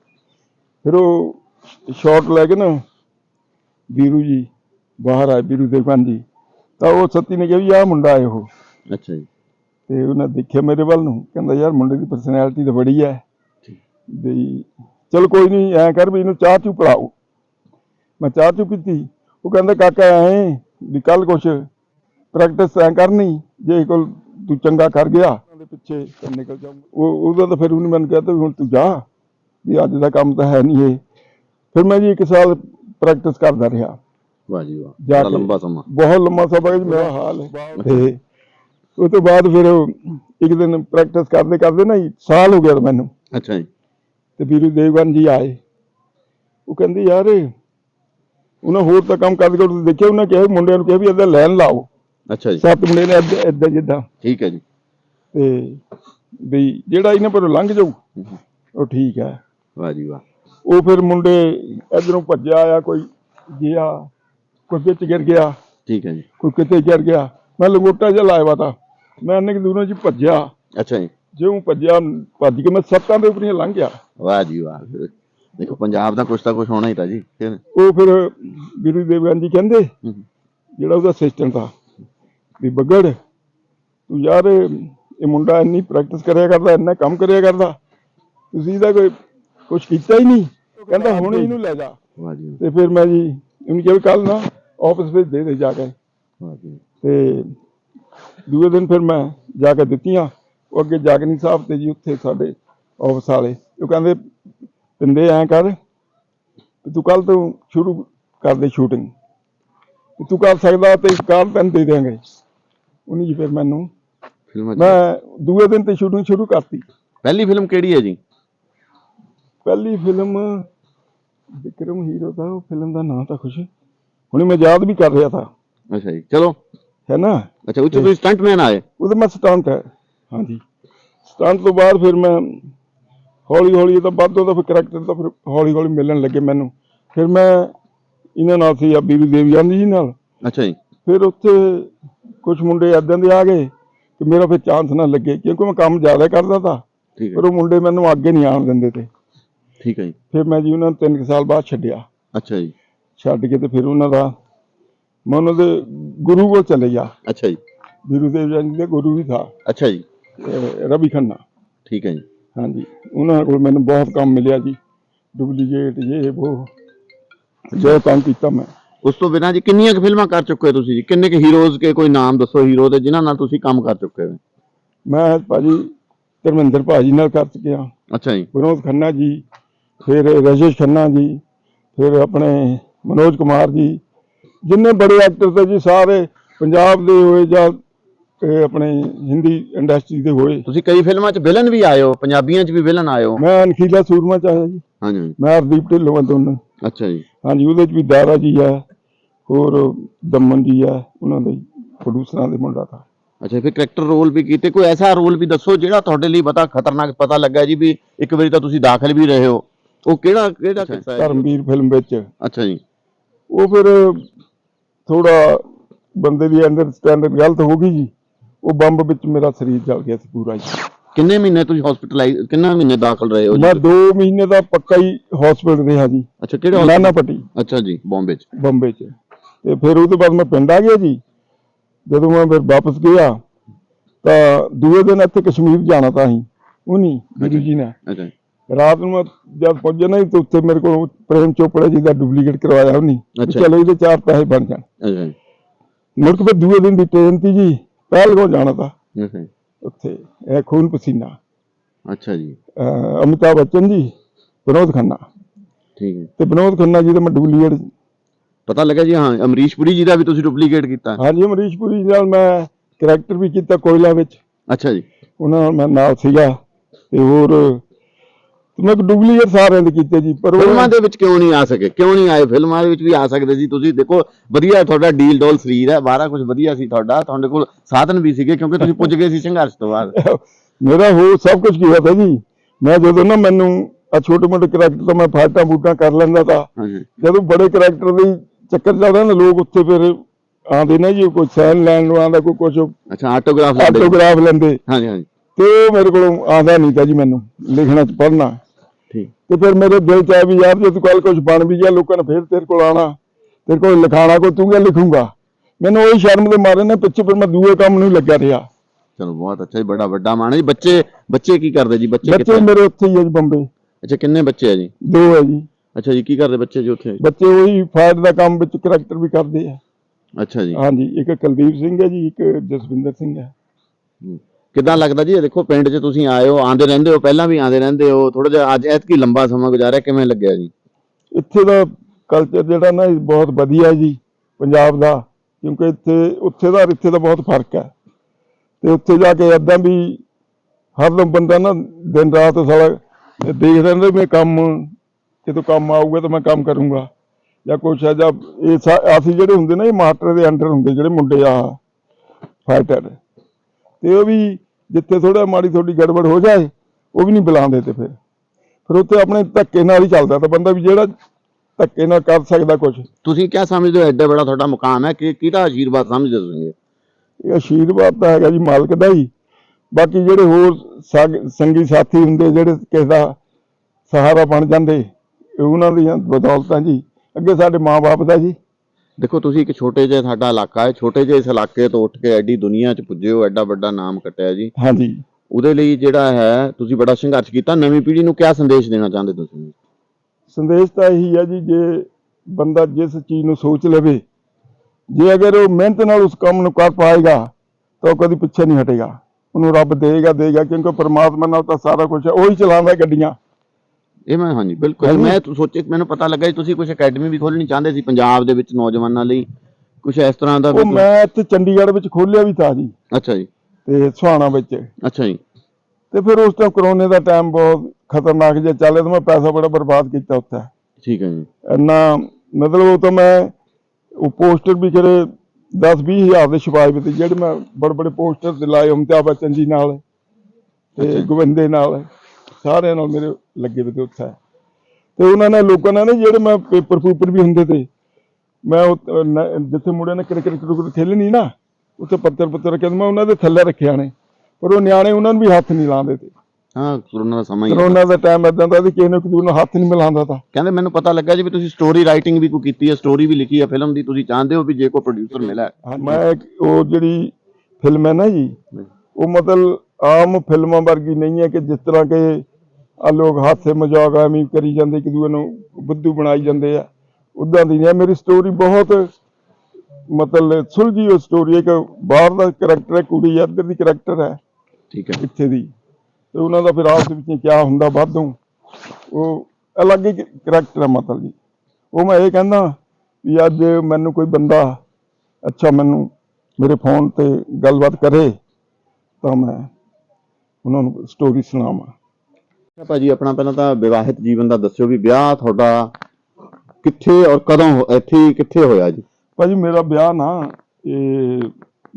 S2: ਫਿਰ ਉਹ ਸ਼ਾਟ ਲੈ ਕੇ ਨਾ ਵੀਰੂ ਜੀ ਬਾਹਰ ਆਏ ਵੀਰੂ ਦੇਵਨ ਜੀ। ਤਾਂ ਉਹ ਸੱਤੀ ਨੇ ਕਿਹਾ ਵੀ ਆਹ ਮੁੰਡਾ ਹੈ ਉਹ।
S1: ਅੱਛਾ ਜੀ।
S2: ਤੇ ਉਹਨੇ ਦੇਖਿਆ ਮੇਰੇ ਵੱਲ ਨੂੰ ਕਹਿੰਦਾ ਯਾਰ ਮੁੰਡੇ ਦੀ ਪਰਸਨੈਲਿਟੀ ਤਾਂ ਬੜੀ ਹੈ। ਵੀ ਚਲ ਕੋਈ ਨਹੀਂ ਐ ਕਰ ਵੀ ਇਹਨੂੰ ਚਾਹ ਚੂ ਪਿਲਾਓ। ਮੈਂ ਚਾਹ ਚੂ ਪੀਤੀ। ਉਹ ਕਹਿੰਦਾ ਕਾਕਾ ਐ ਵੀ ਕੱਲ ਕੁਛ ਪ੍ਰੈਕਟਿਸ ਐ ਕਰਨੀ ਜੇ ਕੋਲ ਤੂੰ ਚੰਗਾ ਕਰ ਗਿਆ ਉਹਦੇ ਪਿੱਛੇ ਨਿਕਲ ਜਾ। ਉਹ ਉਹਦਾ ਤਾਂ ਫਿਰ ਉਹਨੇ ਮੈਨੂੰ ਕਹਿੰਦਾ ਵੀ ਹੁਣ ਤੂੰ ਜਾ ਵੀ ਅੱਜ ਦਾ ਕੰਮ ਤਾਂ ਹੈ ਨਹੀਂ ਇਹ। ਫਿਰ ਮੈਂ ਜੀ ਇੱਕ ਸਾਲ ਪ੍ਰੈਕਟਿਸ ਕਰਦਾ ਰਿਹਾ।
S1: ਵਾਹ ਜੀ ਵਾਹ ਬੜਾ ਲੰਬਾ ਸਮਾਂ।
S2: ਬਹੁਤ ਲੰਮਾ ਸਮਾਂ ਹੈ ਜੀ, ਮੇਰਾ ਹਾਲ ਹੈ। ਤੇ ਉਹ ਤੋਂ ਬਾਅਦ ਫਿਰ ਇੱਕ ਦਿਨ ਪ੍ਰੈਕਟਿਸ ਕਰਦੇ ਕਰਦੇ ਨਾ ਸਾਲ ਹੋ ਗਿਆ ਮੈਨੂੰ।
S1: ਅੱਛਾ ਜੀ।
S2: ਤੇ ਵੀਰੂ ਦੇਵਗਨ ਜੀ ਆਏ। ਉਹ ਕਹਿੰਦੇ ਯਾਰ ਉਹਨਾਂ ਹੋਰ ਤਾਂ ਕੰਮ ਕਰਦੇ ਕਰਦੇ ਦੇਖਿਆ ਉਹਨਾਂ ਕਿਹਾ ਮੁੰਡਿਆਂ ਨੂੰ ਕਿਹਾ ਵੀ ਇੱਦਾਂ ਲਾਈਨ ਲਾਓ।
S1: ਅੱਛਾ ਜੀ।
S2: ਸੱਤ ਮੁੰਡੇ ਨੇ ਇੱਦਾਂ ਜਿੱਦਾਂ।
S1: ਠੀਕ ਹੈ ਜੀ।
S2: ਤੇ ਵੀ ਜਿਹੜਾ ਇਹਨਾਂ ਪਰ ਲੰਘ ਜਾਊ ਉਹ ਠੀਕ ਹੈ।
S1: ਵਾਹ ਜੀ ਵਾਹ।
S2: ਉਹ ਫਿਰ ਮੁੰਡੇ ਇਧਰੋਂ ਭੱਜਿਆ ਆਇਆ ਕੋਈ ਗਿਆ ਕੋਈ ਵਿੱਚ ਗਿਰ ਗਿਆ।
S1: ਠੀਕ ਹੈ ਜੀ।
S2: ਕੋਈ ਕਿਤੇ ਗਿਰ ਗਿਆ। ਮੈਂ ਲੰਗੋਟਾ ਜਿਹਾ ਲਾਇਆ ਵਾ ਤਾ। ਮੈਂ ਇੰਨੇ ਕੁ ਦੂਰੋਂ ਜੀ ਭੱਜਿਆ।
S1: ਅੱਛਾ ਜੀ।
S2: ਜਿਉਂ ਭੱਜਿਆ ਭੱਜ ਕੇ ਮੈਂ ਸੱਤਾਂ ਦੇ ਉੱਪਰ ਹੀ ਲੰਘ ਗਿਆ।
S1: ਵਾਹ ਜੀ ਵਾਹ। ਦੇਖੋ ਪੰਜਾਬ ਦਾ ਕੁਛ ਤਾਂ ਕੁਛ ਹੋਣਾ ਹੀ ਤਾਂ ਜੀ।
S2: ਉਹ ਫਿਰ ਗੁਰੂ ਦੇਵਗਨ ਜੀ ਕਹਿੰਦੇ ਜਿਹੜਾ ਉਹਦਾ ਅਸਿਸਟੈਂਟ ਆ ਵੀ ਬੱਗੜ ਤੂੰ ਯਾਰ ਇਹ ਮੁੰਡਾ ਇੰਨੀ ਪ੍ਰੈਕਟਿਸ ਕਰਿਆ ਕਰਦਾ ਇੰਨਾ ਕੰਮ ਕਰਿਆ ਕਰਦਾ ਤੁਸੀਂ ਇਹਦਾ ਕੋਈ ਕੁਝ ਕੀਤਾ ਹੀ ਨਹੀਂ। ਕਹਿੰਦਾ ਹੁਣ ਇਹਨੂੰ ਲੈ ਜਾ। ਤੇ ਫਿਰ ਮੈਂ ਜੀ ਉਹਨੂੰ ਕਿਹਾ ਕੱਲ ਨਾ ਆਫਿਸ ਵਿੱਚ ਦੇ ਦੇ ਜਾ ਕੇ। ਤੇ ਦੂਏ ਦਿਨ ਫਿਰ ਮੈਂ ਜਾ ਕੇ ਦਿੱਤੀਆਂ। ਉਹ ਅੱਗੇ ਜਾਗਨੀ ਸਾਹਿਬ ਤੇ ਜੀ ਉੱਥੇ ਸਾਡੇ ਆਫਿਸ ਵਾਲੇ। ਉਹ ਕਹਿੰਦੇ ਪਿੰਦੇ ਐਂ ਕਰ ਤੂੰ ਕੱਲ ਤੋਂ ਸ਼ੁਰੂ ਕਰ ਦੇ ਸ਼ੂਟਿੰਗ ਤੂੰ ਕਰ ਸਕਦਾ ਤੇ ਕੱਲ ਤੈਨੂੰ ਦੇ ਦੇਾਂਗੇ ਉਹਨੇ ਜੀ ਫਿਰ ਮੈਨੂੰ।
S1: ਫਿਲਮਾਂ 'ਚ?
S2: ਮੈਂ ਦੂਏ ਦਿਨ ਤੇ ਸ਼ੂਟਿੰਗ ਸ਼ੁਰੂ ਕਰਤੀ।
S1: ਪਹਿਲੀ ਫਿਲਮ ਕਿਹੜੀ ਹੈ ਜੀ?
S2: ਪਹਿਲੀ ਫਿਲਮ ਵਿਕਰਮ ਹੀਰੋ ਦਾ ਉਹ ਫਿਲਮ ਦਾ ਨਾਮ ਤਾਂ ਖੁਸ਼ ਹੁਣੇ ਮੈਂ ਯਾਦ ਵੀ ਕਰ ਰਿਹਾ ਥਾ
S1: ਅੱਛਾ ਜੀ ਚਲੋ।
S2: ਹੈ ਨਾ?
S1: ਅੱਛਾ ਉੱਚ ਤੁਸੀਂ ਸਟੰਟਮੈਨ ਆਏ?
S2: ਉਹਦਾ ਮੈਂ ਸਟੰਟ ਹੈ। ਹਾਂਜੀ। ਸਟੰਟ ਤੋਂ ਬਾਅਦ ਫਿਰ ਮੈਂ ਹੌਲੀ ਹੌਲੀ ਤਾਂ ਵੱਧ ਉਹਦਾ ਫਿਰ ਕਰੈਕਟਰ ਤਾਂ ਫਿਰ ਹੌਲੀ ਹੌਲੀ ਮਿਲਣ ਲੱਗੇ ਮੈਨੂੰ। ਫਿਰ ਮੈਂ ਇਹਨਾਂ ਨਾਲ ਸੀ ਆ ਬੀਰੂ ਦੇਵ ਜਾਂਦੀ ਜੀ ਨਾਲ।
S1: ਅੱਛਾ ਜੀ।
S2: ਫਿਰ ਉੱਥੇ ਕੁਝ ਮੁੰਡੇ ਏਦਾਂ ਦੇ ਆ ਗਏ ਕਿ ਮੇਰਾ ਫਿਰ ਚਾਂਸ ਨਾ ਲੱਗੇ ਕਿਉਂਕਿ ਮੈਂ ਕੰਮ ਜ਼ਿਆਦਾ ਕਰਦਾ ਤਾ
S1: ਠੀਕ
S2: ਪਰ ਉਹ ਮੁੰਡੇ ਮੈਨੂੰ ਅੱਗੇ ਨਹੀਂ ਆਉਣ ਦਿੰਦੇ ਤੇ।
S1: ਠੀਕ ਹੈ ਜੀ।
S2: ਫਿਰ ਮੈਂ ਜੀ ਉਹਨਾਂ ਨੂੰ ਤਿੰਨ ਕੁ ਸਾਲ ਬਾਅਦ ਛੱਡਿਆ।
S1: ਅੱਛਾ ਜੀ।
S2: ਛੱਡ ਕੇ ਤੇ ਫਿਰ ਉਹਨਾਂ ਦਾ ਮੈਂ ਉਹਨਾਂ ਦੇ ਗੁਰੂ ਕੋਲ ਚਲੇ ਗਿਆ।
S1: ਅੱਛਾ ਜੀ।
S2: ਬੀਰੂ ਦੇਵ ਜੀ ਦੇ ਗੁਰੂ ਵੀ ਥਾ।
S1: ਅੱਛਾ ਜੀ।
S2: ਰਵੀ ਖੰਨਾ।
S1: ਠੀਕ ਹੈ ਜੀ।
S2: ਹਾਂਜੀ। ਉਹਨਾਂ ਕੋਲ ਮੈਨੂੰ ਬਹੁਤ ਕੰਮ ਮਿਲਿਆ ਜੀ। ਡੁਪਲੀਕੇਟ ਇਹ ਉਹ ਜੋ ਕੰਮ ਕੀਤਾ ਮੈਂ।
S1: ਉਸ ਤੋਂ ਬਿਨਾਂ ਜੀ ਕਿੰਨੀਆਂ ਕੁ ਫਿਲਮਾਂ ਕਰ ਚੁੱਕੇ ਹੋ ਤੁਸੀਂ ਜੀ? ਕਿੰਨੇ ਕੁ ਹੀਰੋਜ਼ ਕੇ ਕੋਈ ਨਾਮ ਦੱਸੋ ਹੀਰੋ ਦੇ ਜਿਨ੍ਹਾਂ ਨਾਲ ਤੁਸੀਂ ਕੰਮ ਕਰ ਚੁੱਕੇ ਹੋ?
S2: ਮੈਂ ਭਾਜੀ ਧਰਮਿੰਦਰ ਭਾਜੀ ਨਾਲ ਕਰ ਚੁੱਕਿਆ
S1: ਅੱਛਾ ਜੀ।
S2: ਵਿਨੋਦ ਖੰਨਾ ਜੀ ਫਿਰ ਰਜੇਸ਼ ਖੰਨਾ ਜੀ ਫਿਰ ਆਪਣੇ ਮਨੋਜ ਕੁਮਾਰ ਜੀ ਜਿੰਨੇ ਬੜੇ ਐਕਟਰ ਤੇ ਜੀ ਸਾਰੇ ਪੰਜਾਬ ਦੇ ਹੋਏ ਜਾਂ ਆਪਣੇ ਹਿੰਦੀ ਇੰਡਸਟਰੀ ਦੇ ਹੋਏ।
S1: ਤੁਸੀਂ ਕਈ ਫਿਲਮਾਂ 'ਚ ਵਿਲਨ ਵੀ ਆਏ ਹੋ ਪੰਜਾਬੀਆਂ 'ਚ ਵੀ ਵਿਲਨ ਆਏ ਹੋ।
S2: ਮੈਂ ਅਨਖੀਲਾ ਸੂਰਮਾ ਚ ਆਇਆ ਜੀ।
S1: ਹਾਂਜੀ।
S2: ਮੈਂ ਹਰਦੀਪ ਢਿੱਲੋਂ ਦੋਨੋਂ।
S1: ਅੱਛਾ ਜੀ।
S2: ਹਾਂਜੀ ਉਹਦੇ ਚ ਵੀ ਦਾਰਾ ਜੀ ਆ। ਹੋਰ ਦਮਨ ਜੀ ਆ ਉਹਨਾਂ ਦੇ ਪ੍ਰੋਡਿਊਸਰਾਂ ਦੇ ਮੁੰਡਾ ਤਾਂ।
S1: ਅੱਛਾ ਫਿਰ ਕਰੈਕਟਰ ਰੋਲ ਵੀ ਕੀਤੇ। ਕੋਈ ਐਸਾ ਰੋਲ ਵੀ ਦੱਸੋ ਜਿਹੜਾ ਤੁਹਾਡੇ ਲਈ ਪਤਾ ਖਤਰਨਾਕ ਪਤਾ ਲੱਗਾ ਜੀ ਵੀ ਇੱਕ ਵਾਰੀ ਤਾਂ ਤੁਸੀਂ ਦਾਖਲ ਵੀ ਰਹੇ ਹੋ। ਉਹ ਕਿਹੜਾ ਕਿਹੜਾ ਕਿੱਸਾ ਹੈ
S2: ਧਰਮਵੀਰ ਫਿਲਮ ਵਿੱਚ।
S1: ਅੱਛਾ ਜੀ।
S2: ਉਹ ਫਿਰ ਥੋੜਾ ਬੰਦੇ ਦੀ ਅੰਡਰਸਟੈਂਡਿੰਗ ਗਲਤ ਹੋ ਗਈ ਜੀ। ਉਹ ਬੰਬ ਵਿੱਚ ਮੇਰਾ ਸਰੀਰ ਜਲ ਗਿਆ ਸੀ ਪੂਰਾ ਜੀ।
S1: ਕਿੰਨੇ ਮਹੀਨੇ ਤੁਸੀਂ ਹਸਪੀਟਲਾਈਜ਼ ਕਿੰਨਾ ਮਹੀਨੇ ਦਾਖਲ ਰਹੇ ਹੋ ਜੀ?
S2: ਮੈਂ 2 ਮਹੀਨੇ ਦਾ ਪੱਕਾ ਹੀ ਹਸਪੀਟਲ ਰਿਹਾ ਜੀ।
S1: ਅੱਛਾ ਕਿਹੜੇ?
S2: ਲਾਨਾ ਪੱਟੀ
S1: ਅੱਛਾ ਜੀ ਬੰਬੇ 'ਚ
S2: ਬੰਬੇ 'ਚ ਤੇ ਫਿਰ ਉਹਦੇ ਬਾਅਦ ਮੈਂ ਪਿੰਡ ਆ ਗਿਆ ਜੀ। ਜਦੋਂ ਮੈਂ ਫਿਰ ਵਾਪਸ ਗਿਆ ਤਾਂ ਦੂਏ ਦਿਨ ਇੱਥੇ ਕਸ਼ਮੀਰ ਜਾਣਾ ਤਾਂ ਸੀ ਉਨੀ ਗੁਰੂ ਜੀ ਨੇ। ਰਾਤ ਨੂੰ ਮੈਂ ਜਦ ਪਹੁੰਚਿਆ ਨਾ ਤੇ ਉੱਥੇ ਮੇਰੇ ਕੋਲ ਪ੍ਰੇਮ ਚੋਪੜਾ ਜੀ ਦਾ ਡੁਪਲੀਕੇਟ ਕਰਵਾਇਆ ਉਹਨੀ। ਚਲੋ ਇਹਦੇ ਚਾਰ ਪੈਸੇ ਬਣ ਜਾਣ।
S1: ਅੱਛਾ ਜੀ,
S2: ਮੁੜ ਕੇ ਫਿਰ ਦੂਏ ਦਿਨ ਦੀ ਟ੍ਰੇਨ ਤੀ ਜੀ ਪਹਿਲਗਾਉਂ ਜਾਣਾ ਤਾਂ। ਉੱਥੇ ਇਹ ਖੂਨ ਪਸੀਨਾ।
S1: ਅੱਛਾ ਜੀ।
S2: ਅਮਿਤਾਭ ਬੱਚਨ ਜੀ ਵਿਨੋਦ ਖੰਨਾ।
S1: ਠੀਕ ਹੈ।
S2: ਤੇ ਵਿਨੋਦ ਖੰਨਾ ਜੀ ਦਾ ਮੈਂ ਡੁਪਲੀਕੇਟ
S1: ਪਤਾ ਲੱਗਾ ਜੀ ਹਾਂ ਅਮਰੀਸ਼ ਪੁਰੀ ਜੀ ਦਾ ਵੀ ਤੁਸੀਂ ਡੁਪਲੀਕੇਟ ਕੀਤਾ।
S2: ਹਾਂਜੀ ਅਮਰੀਸ਼ ਪੁਰੀ ਜੀ ਨਾਲ ਮੈਂ ਕਰੈਕਟਰ ਵੀ ਕੀਤਾ ਕੋਇਲਾ ਵਿੱਚ।
S1: ਅੱਛਾ ਜੀ।
S2: ਉਹਨਾਂ ਨਾਲ ਮੈਂ ਨਾਲ ਸੀਗਾ ਤੇ ਹੋਰ ਮੈਂ ਡੁਪਲੀਕੇਟ ਸਾਰਿਆਂ ਦੇ ਕੀਤੇ ਜੀ ਪਰ
S1: ਫਿਲਮਾਂ ਦੇ ਵਿੱਚ ਕਿਉਂ ਨਹੀਂ ਆ ਸਕੇ? ਕਿਉਂ ਨਹੀਂ ਆਏ? ਫਿਲਮਾਂ ਦੇ ਵਿੱਚ ਵੀ ਆ ਸਕਦੇ ਸੀ। ਤੁਸੀਂ ਦੇਖੋ ਵਧੀਆ ਤੁਹਾਡਾ ਡੀਲ ਡੋਲ ਸਰੀਰ ਹੈ ਬਾਰਾ ਕੁਝ ਵਧੀਆ ਸੀ ਤੁਹਾਡਾ। ਤੁਹਾਡੇ ਕੋਲ ਸਾਧਨ ਵੀ ਸੀਗੇ ਕਿਉਂਕਿ ਤੁਸੀਂ ਪੁੱਜ ਗਏ ਸੀ ਸੰਘਰਸ਼ ਤੋਂ ਬਾਅਦ। [LAUGHS]
S2: ਮੇਰਾ ਹੋ ਸਭ ਕੁਝ ਕੀਤਾ ਤਾ ਜੀ? ਮੈਂ ਜਦੋਂ ਨਾ ਮੈਨੂੰ ਆ ਛੋਟੇ ਮੋਟੇ ਕਰੈਕਟਰ ਤਾਂ ਮੈਂ ਫਾਟਾਂ ਬੂਟਾਂ ਕਰ ਲੈਂਦਾ ਤਾਂ ਜਦੋਂ ਬੜੇ ਕਰੈਕਟਰ ਦੇ ਚੱਕਰ ਚੱਲਦਾ ਨਾ ਲੋਕ ਉੱਥੇ ਫਿਰ ਆਉਂਦੇ ਨੇ ਜੀ ਕੋਈ ਸਾਈਨ ਲੈਣ ਨੂੰ ਆਉਂਦਾ ਕੋਈ ਕੁਝ
S1: ਅੱਛਾ ਆਟੋਗ੍ਰਾਫ ਲੈਂਦੇ।
S2: ਆਟੋਗ੍ਰਾਫ ਲੈਂਦੇ।
S1: ਹਾਂਜੀ ਹਾਂਜੀ।
S2: ਤੇ ਉਹ ਮੇਰੇ ਕੋਲੋਂ ਆਉਂਦਾ ਨਹੀਂ ਤਾਂ ਜੀ ਮੈਨੂੰ ਲਿਖਣਾ ਚ ਪੜ੍ਹਨਾ।
S1: ਠੀਕ।
S2: ਤੇ ਫਿਰ ਮੇਰੇ ਦਿਲ ਚ ਆਇਆ ਵੀ ਯਾਰ ਜੇ ਤੂੰ ਕੱਲ ਕੁਝ ਬਣ ਵੀ ਗਿਆ ਲੋਕਾਂ ਨੇ ਫਿਰ ਤੇਰੇ ਕੋਲ ਆਣਾ ਤੇਰੇ ਕੋਲ ਲਿਖਾਣਾ ਕੋ ਤੂੰ ਕਿਆ ਲਿਖੂੰਗਾ। ਮੈਨੂੰ ਉਹੀ ਸ਼ਰਮ ਦੇ ਮਾਰੇ ਨੇ ਪਿੱਛੇ ਫਿਰ ਮੈਂ ਦੂਏ ਕੰਮ ਨੂੰ ਲੱਗਿਆ ਰਿਹਾ।
S1: ਚਲੋ ਬਹੁਤ ਅੱਛਾ ਜੀ ਬੜਾ ਵੱਡਾ ਮਾਣ ਹੈ ਜੀ। ਬੱਚੇ ਬੱਚੇ ਕੀ ਕਰਦੇ ਜੀ? ਬੱਚੇ
S2: ਬੱਚੇ
S1: ਕਿੱਥੇ?
S2: ਮੇਰੇ ਉੱਥੇ ਹੀ ਆ ਜੀ ਬੰਬੇ।
S1: ਅੱਛਾ ਕਿੰਨੇ ਬੱਚੇ ਆ ਜੀ?
S2: ਦੋ ਹੈ ਜੀ।
S1: ਅੱਛਾ ਜੀ ਕੀ ਕਰਦੇ ਬੱਚੇ ਜੀ ਉੱਥੇ?
S2: ਬੱਚੇ ਉਹੀ ਫਾਇਰ ਦਾ ਕੰਮ ਵਿੱਚ ਕਰੈਕਟਰ ਵੀ ਕਰਦੇ ਆ।
S1: ਅੱਛਾ ਜੀ।
S2: ਹਾਂਜੀ ਇੱਕ ਕੁਲਦੀਪ ਸਿੰਘ ਹੈ ਜੀ ਇੱਕ ਜਸਵਿੰਦਰ ਸਿੰਘ ਹੈ।
S1: ਕਿੱਦਾਂ ਲੱਗਦਾ ਜੀ? ਇਹ ਦੇਖੋ ਪਿੰਡ 'ਚ ਤੁਸੀਂ ਆਏ ਹੋ ਆਂਦੇ ਰਹਿੰਦੇ ਹੋ ਪਹਿਲਾਂ ਵੀ ਆਂਦੇ ਰਹਿੰਦੇ ਹੋ ਥੋੜਾ ਜਿਹਾ ਅੱਜ ਐਤਕੀ ਲੰਬਾ ਸਮਾਂ ਗੁਜ਼ਾਰਿਆ ਕਿਵੇਂ ਲੱਗਿਆ ਜੀ?
S2: ਇੱਥੇ ਦਾ ਕਲਚਰ ਜਿਹੜਾ ਨਾ ਇਹ ਬਹੁਤ ਵਧੀਆ ਜੀ ਪੰਜਾਬ ਦਾ ਕਿਉਂਕਿ ਇੱਥੇ ਉੱਥੇ ਦਾ ਇੱਥੇ ਦਾ ਬਹੁਤ ਫ਼ਰਕ ਹੈ। ਤੇ ਉੱਥੇ ਜਾ ਕੇ ਏਦਾਂ ਵੀ ਹਰ ਬੰਦਾ ਨਾ ਦਿਨ ਰਾਤ ਸਾਲਾ ਦੇਖ ਰਹਿੰਦਾ ਵੀ ਮੈਂ ਕੰਮ ਜਦੋਂ ਕੰਮ ਆਊਗਾ ਤਾਂ ਮੈਂ ਕੰਮ ਕਰੂੰਗਾ। ਜਾਂ ਕੁਛ ਹੈ ਜਾਂ ਇਹ ਸਾ- ਅਸੀਂ ਜਿਹੜੇ ਹੁੰਦੇ ਨਾ ਇਹ ਮਾਸਟਰ ਦੇ ਅੰਡਰ ਹੁੰਦੇ ਜਿਹੜੇ ਮੁੰਡੇ ਆ ਫਾਈਟਰ ਤੇ ਉਹ ਵੀ ਜਿੱਥੇ ਥੋੜਾ ਮਾੜੀ ਥੋੜੀ ਗੜਬੜ ਹੋ ਜਾਏ ਉਹ ਵੀ ਨਹੀਂ ਬੁਲਾਉਂਦੇ ਤੇ ਫਿਰ। ਫਿਰ ਉੱਥੇ ਆਪਣੇ ਧੱਕੇ ਨਾਲ ਹੀ ਚੱਲਦਾ ਤਾਂ ਬੰਦਾ ਵੀ ਜਿਹੜਾ ਧੱਕੇ ਨਾਲ ਕਰ ਸਕਦਾ ਕੁਝ
S1: ਤੁਸੀਂ ਕੀ ਸਮਝਦੇ ਹੋ? ਐਡਾ ਬੜਾ ਤੁਹਾਡਾ ਮੁਕਾਮ ਹੈ। ਕਿ ਕਿਹਦਾ ਆਸ਼ੀਰਵਾਦ ਸਮਝਦੇ ਹੋ ਤੁਸੀਂ ਇਹ?
S2: ਇਹ ਆਸ਼ੀਰਵਾਦ ਤਾਂ ਹੈਗਾ ਜੀ ਮਾਲਕ ਦਾ ਹੀ। ਬਾਕੀ ਜਿਹੜੇ ਹੋਰ ਸਾਗ- ਸੰਗੀ ਸਾਥੀ ਹੁੰਦੇ ਜਿਹੜੇ ਕਿਸੇ ਦਾ ਸਹਾਰਾ ਬਣ ਜਾਂਦੇ ਉਹਨਾਂ ਦੀਆਂ ਬਦੌਲਤਾਂ ਜੀ। ਅੱਗੇ ਸਾਡੇ ਮਾਪੇ ਦਾ ਜੀ।
S1: ਦੇਖੋ ਤੁਸੀਂ ਇੱਕ ਛੋਟੇ ਜਿਹੇ ਸਾਡਾ ਇਲਾਕਾ ਹੈ ਛੋਟੇ ਜਿਹੇ ਇਸ ਇਲਾਕੇ ਤੋਂ ਉੱਠ ਕੇ ਐਡੀ ਦੁਨੀਆ 'ਚ ਪੁੱਜੇ ਹੋ ਐਡਾ ਵੱਡਾ ਨਾਮ ਕੱਟਿਆ ਜੀ।
S2: ਹਾਂਜੀ।
S1: ਉਹਦੇ ਲਈ ਜਿਹੜਾ ਹੈ ਤੁਸੀਂ ਬੜਾ ਸੰਘਰਸ਼ ਕੀਤਾ। ਨਵੀਂ ਪੀੜ੍ਹੀ ਨੂੰ ਕਿਆ ਸੰਦੇਸ਼ ਦੇਣਾ ਚਾਹੁੰਦੇ ਤੁਸੀਂ?
S2: ਸੰਦੇਸ਼ ਤਾਂ ਇਹੀ ਹੈ ਜੀ ਜੇ ਬੰਦਾ ਜਿਸ ਚੀਜ਼ ਨੂੰ ਸੋਚ ਲਵੇ ਜੇ ਅਗਰ ਉਹ ਮਿਹਨਤ ਨਾਲ ਉਸ ਕੰਮ ਨੂੰ ਕਰ ਪਾਏਗਾ ਤਾਂ ਉਹ ਕਦੀ ਪਿੱਛੇ ਨਹੀਂ ਹਟੇਗਾ। ਉਹਨੂੰ ਰੱਬ ਦੇਗਾ ਦੇਗਾ ਕਿਉਂਕਿ ਪਰਮਾਤਮਾ ਨਾਲ ਤਾਂ ਸਾਰਾ ਕੁਝ ਹੈ ਉਹੀ ਚਲਾਉਂਦਾ ਗੱਡੀਆਂ।
S1: ਇਹ ਮੈਂ ਹਾਂਜੀ ਬਿਲਕੁਲ। ਮੈਂ ਤਾਂ ਸੋਚੇ ਮੈਨੂੰ ਪਤਾ ਲੱਗਾ ਜੀ ਤੁਸੀਂ ਕੁਝ ਅਕੈਡਮੀ ਵੀ ਖੋਲਣੀ ਚਾਹੁੰਦੇ ਸੀ ਪੰਜਾਬ ਦੇ ਵਿੱਚ ਨੌਜਵਾਨਾਂ ਲਈ। ਕੁਝ ਇਸ ਤਰ੍ਹਾਂ ਦਾ
S2: ਉਹ ਮੈਂ ਇੱਥੇ ਚੰਡੀਗੜ੍ਹ ਵਿੱਚ ਖੋਲਿਆ ਵੀ ਤਾਂ ਜੀ।
S1: ਅੱਛਾ ਜੀ।
S2: ਤੇ ਸੁਹਾਣਾ ਵਿੱਚ।
S1: ਅੱਛਾ ਜੀ।
S2: ਤੇ ਫਿਰ ਉਸ ਟਾਈਮ ਕਰੋਨੇ ਦਾ ਟਾਈਮ ਬਹੁਤ ਖਤਰਨਾਕ ਜਿਹਾ ਚੱਲੇ ਤਾਂ ਮੈਂ ਪੈਸਾ ਬੜਾ ਬਰਬਾਦ ਕੀਤਾ ਉੱਥੇ।
S1: ਠੀਕ ਹੈ ਜੀ।
S2: ਇੰਨਾ ਮਤਲਬ ਉਹ ਤਾਂ ਮੈਂ ਉਹ ਪੋਸਟਰ ਵੀ ਕਰੇ 10 20 ਹਜ਼ਾਰ ਦੇ ਛਪਾਏ ਵੀ ਤੇ ਜਿਹੜੇ ਮੈਂ ਬੜੇ ਬੜੇ ਪੋਸਟਰ ਤੇ ਲਾਏ ਅਮਿਤਾਭ ਬੱਚਨ ਜੀ ਨਾਲ ਤੇ ਗੋਵਿੰਦੇ ਨਾਲ ਸਾਰਿਆਂ ਨਾਲ ਮੇਰੇ ਲੱਗੇ ਵੀ ਤੇ ਉੱਥੇ। ਤੇ ਉਹਨਾਂ ਨੇ ਲੋਕਾਂ ਨੇ ਨਾ ਜਿਹੜੇ ਮੈਂ ਪੇਪਰ ਪੂਪਰ ਵੀ ਹੁੰਦੇ ਤੇ ਮੈਂ ਜਿੱਥੇ ਮੁੰਡਿਆਂ ਨੇ ਕ੍ਰਿਕਟ ਕ੍ਰਿਕਟ ਖੇਲਣੀ ਨਾ ਉੱਥੇ ਪੱਤਰ ਪੱਤਰ ਕਹਿੰਦਾ ਮੈਂ ਉਹਨਾਂ ਦੇ ਥੱਲੇ ਰੱਖਿਆ ਨੇ ਪਰ ਉਹ ਨਿਆਣੇ ਉਹਨਾਂ ਨੂੰ ਵੀ ਹੱਥ ਨਹੀਂ ਲਾਉਂਦੇ ਤੇ।
S1: ਹਾਂ ਕਰੋਨਾ ਦਾ ਸਮਾਂ ਹੀ।
S2: ਕਰੋਨਾ ਦਾ ਟਾਈਮ ਇਦਾਂ ਦਾ ਸੀ ਕਿਸੇ ਨੂੰ ਕਿਸੇ ਨੂੰ ਹੱਥ ਨਹੀਂ ਮਿਲਾਉਂਦਾ ਤਾਂ।
S1: ਕਹਿੰਦੇ ਮੈਨੂੰ ਪਤਾ ਲੱਗਾ ਜੀ ਵੀ ਤੁਸੀਂ ਸਟੋਰੀ ਰਾਈਟਿੰਗ ਵੀ ਕੋਈ ਕੀਤੀ ਹੈ ਸਟੋਰੀ ਵੀ ਲਿਖੀ ਹੈ ਫਿਲਮ ਦੀ ਤੁਸੀਂ ਚਾਹੁੰਦੇ ਹੋ ਵੀ ਜੇ ਕੋਈ ਪ੍ਰੋਡਿਊਸਰ ਮਿਲਿਆ।
S2: ਮੈਂ ਉਹ ਜਿਹੜੀ ਫਿਲਮ ਹੈ ਨਾ ਜੀ ਉਹ ਮਤਲਬ ਆਮ ਫਿਲਮਾਂ ਵਰਗੀ ਨਹੀਂ ਹੈ ਕਿ ਜਿਸ ਤਰ੍ਹਾਂ ਕਿ ਆ ਲੋਕ ਹਾਸੇ ਮਜ਼ਾਕ ਐਵੇਂ ਹੀ ਕਰੀ ਜਾਂਦੇ ਇੱਕ ਦੂਏ ਨੂੰ ਬੁੱਧੂ ਬਣਾਈ ਜਾਂਦੇ ਆ। ਉਦਾਂ ਦੀ ਨਹੀਂ ਹੈ ਮੇਰੀ ਸਟੋਰੀ ਬਹੁਤ ਮਤਲਬ ਸੁਲਝੀ ਉਹ ਸਟੋਰੀ ਇੱਕ ਬਾਹਰ ਦਾ ਕਰੈਕਟਰ ਹੈ ਕੁੜੀ ਇੱਧਰ ਦੀ ਕਰੈਕਟਰ ਹੈ।
S1: ਠੀਕ ਹੈ।
S2: ਇੱਥੇ ਦੀ। ਤੇ ਉਹਨਾਂ ਦਾ ਫਿਰ ਆਪਸ ਵਿੱਚ ਕੀ ਹੁੰਦਾ ਵਾਧੂ। ਉਹ ਅਲੱਗ ਹੀ ਕਰੈਕਟਰ ਹੈ ਮਤਲਬ ਜੀ। ਉਹ ਮੈਂ ਇਹ ਕਹਿੰਦਾ ਵੀ ਅੱਜ ਮੈਨੂੰ ਕੋਈ ਬੰਦਾ ਅੱਛਾ ਮੈਨੂੰ ਮੇਰੇ ਫੋਨ ਤੇ ਗੱਲਬਾਤ ਕਰੇ ਤਾਂ ਮੈਂ ਉਹਨਾਂ ਨੂੰ ਸਟੋਰੀ ਸੁਣਾਵਾਂ।
S1: ਅੱਛਾ ਭਾਜੀ ਆਪਣਾ ਪਹਿਲਾਂ ਤਾਂ ਵਿਵਾਹਿਤ ਜੀਵਨ ਦਾ ਦੱਸਿਓ ਵੀ ਵਿਆਹ ਤੁਹਾਡਾ ਕਿੱਥੇ ਔਰ ਕਦੋਂ ਹੋ- ਇੱਥੇ ਹੀ ਕਿੱਥੇ ਹੋਇਆ ਜੀ?
S2: ਭਾਜੀ ਮੇਰਾ ਵਿਆਹ ਨਾ ਇਹ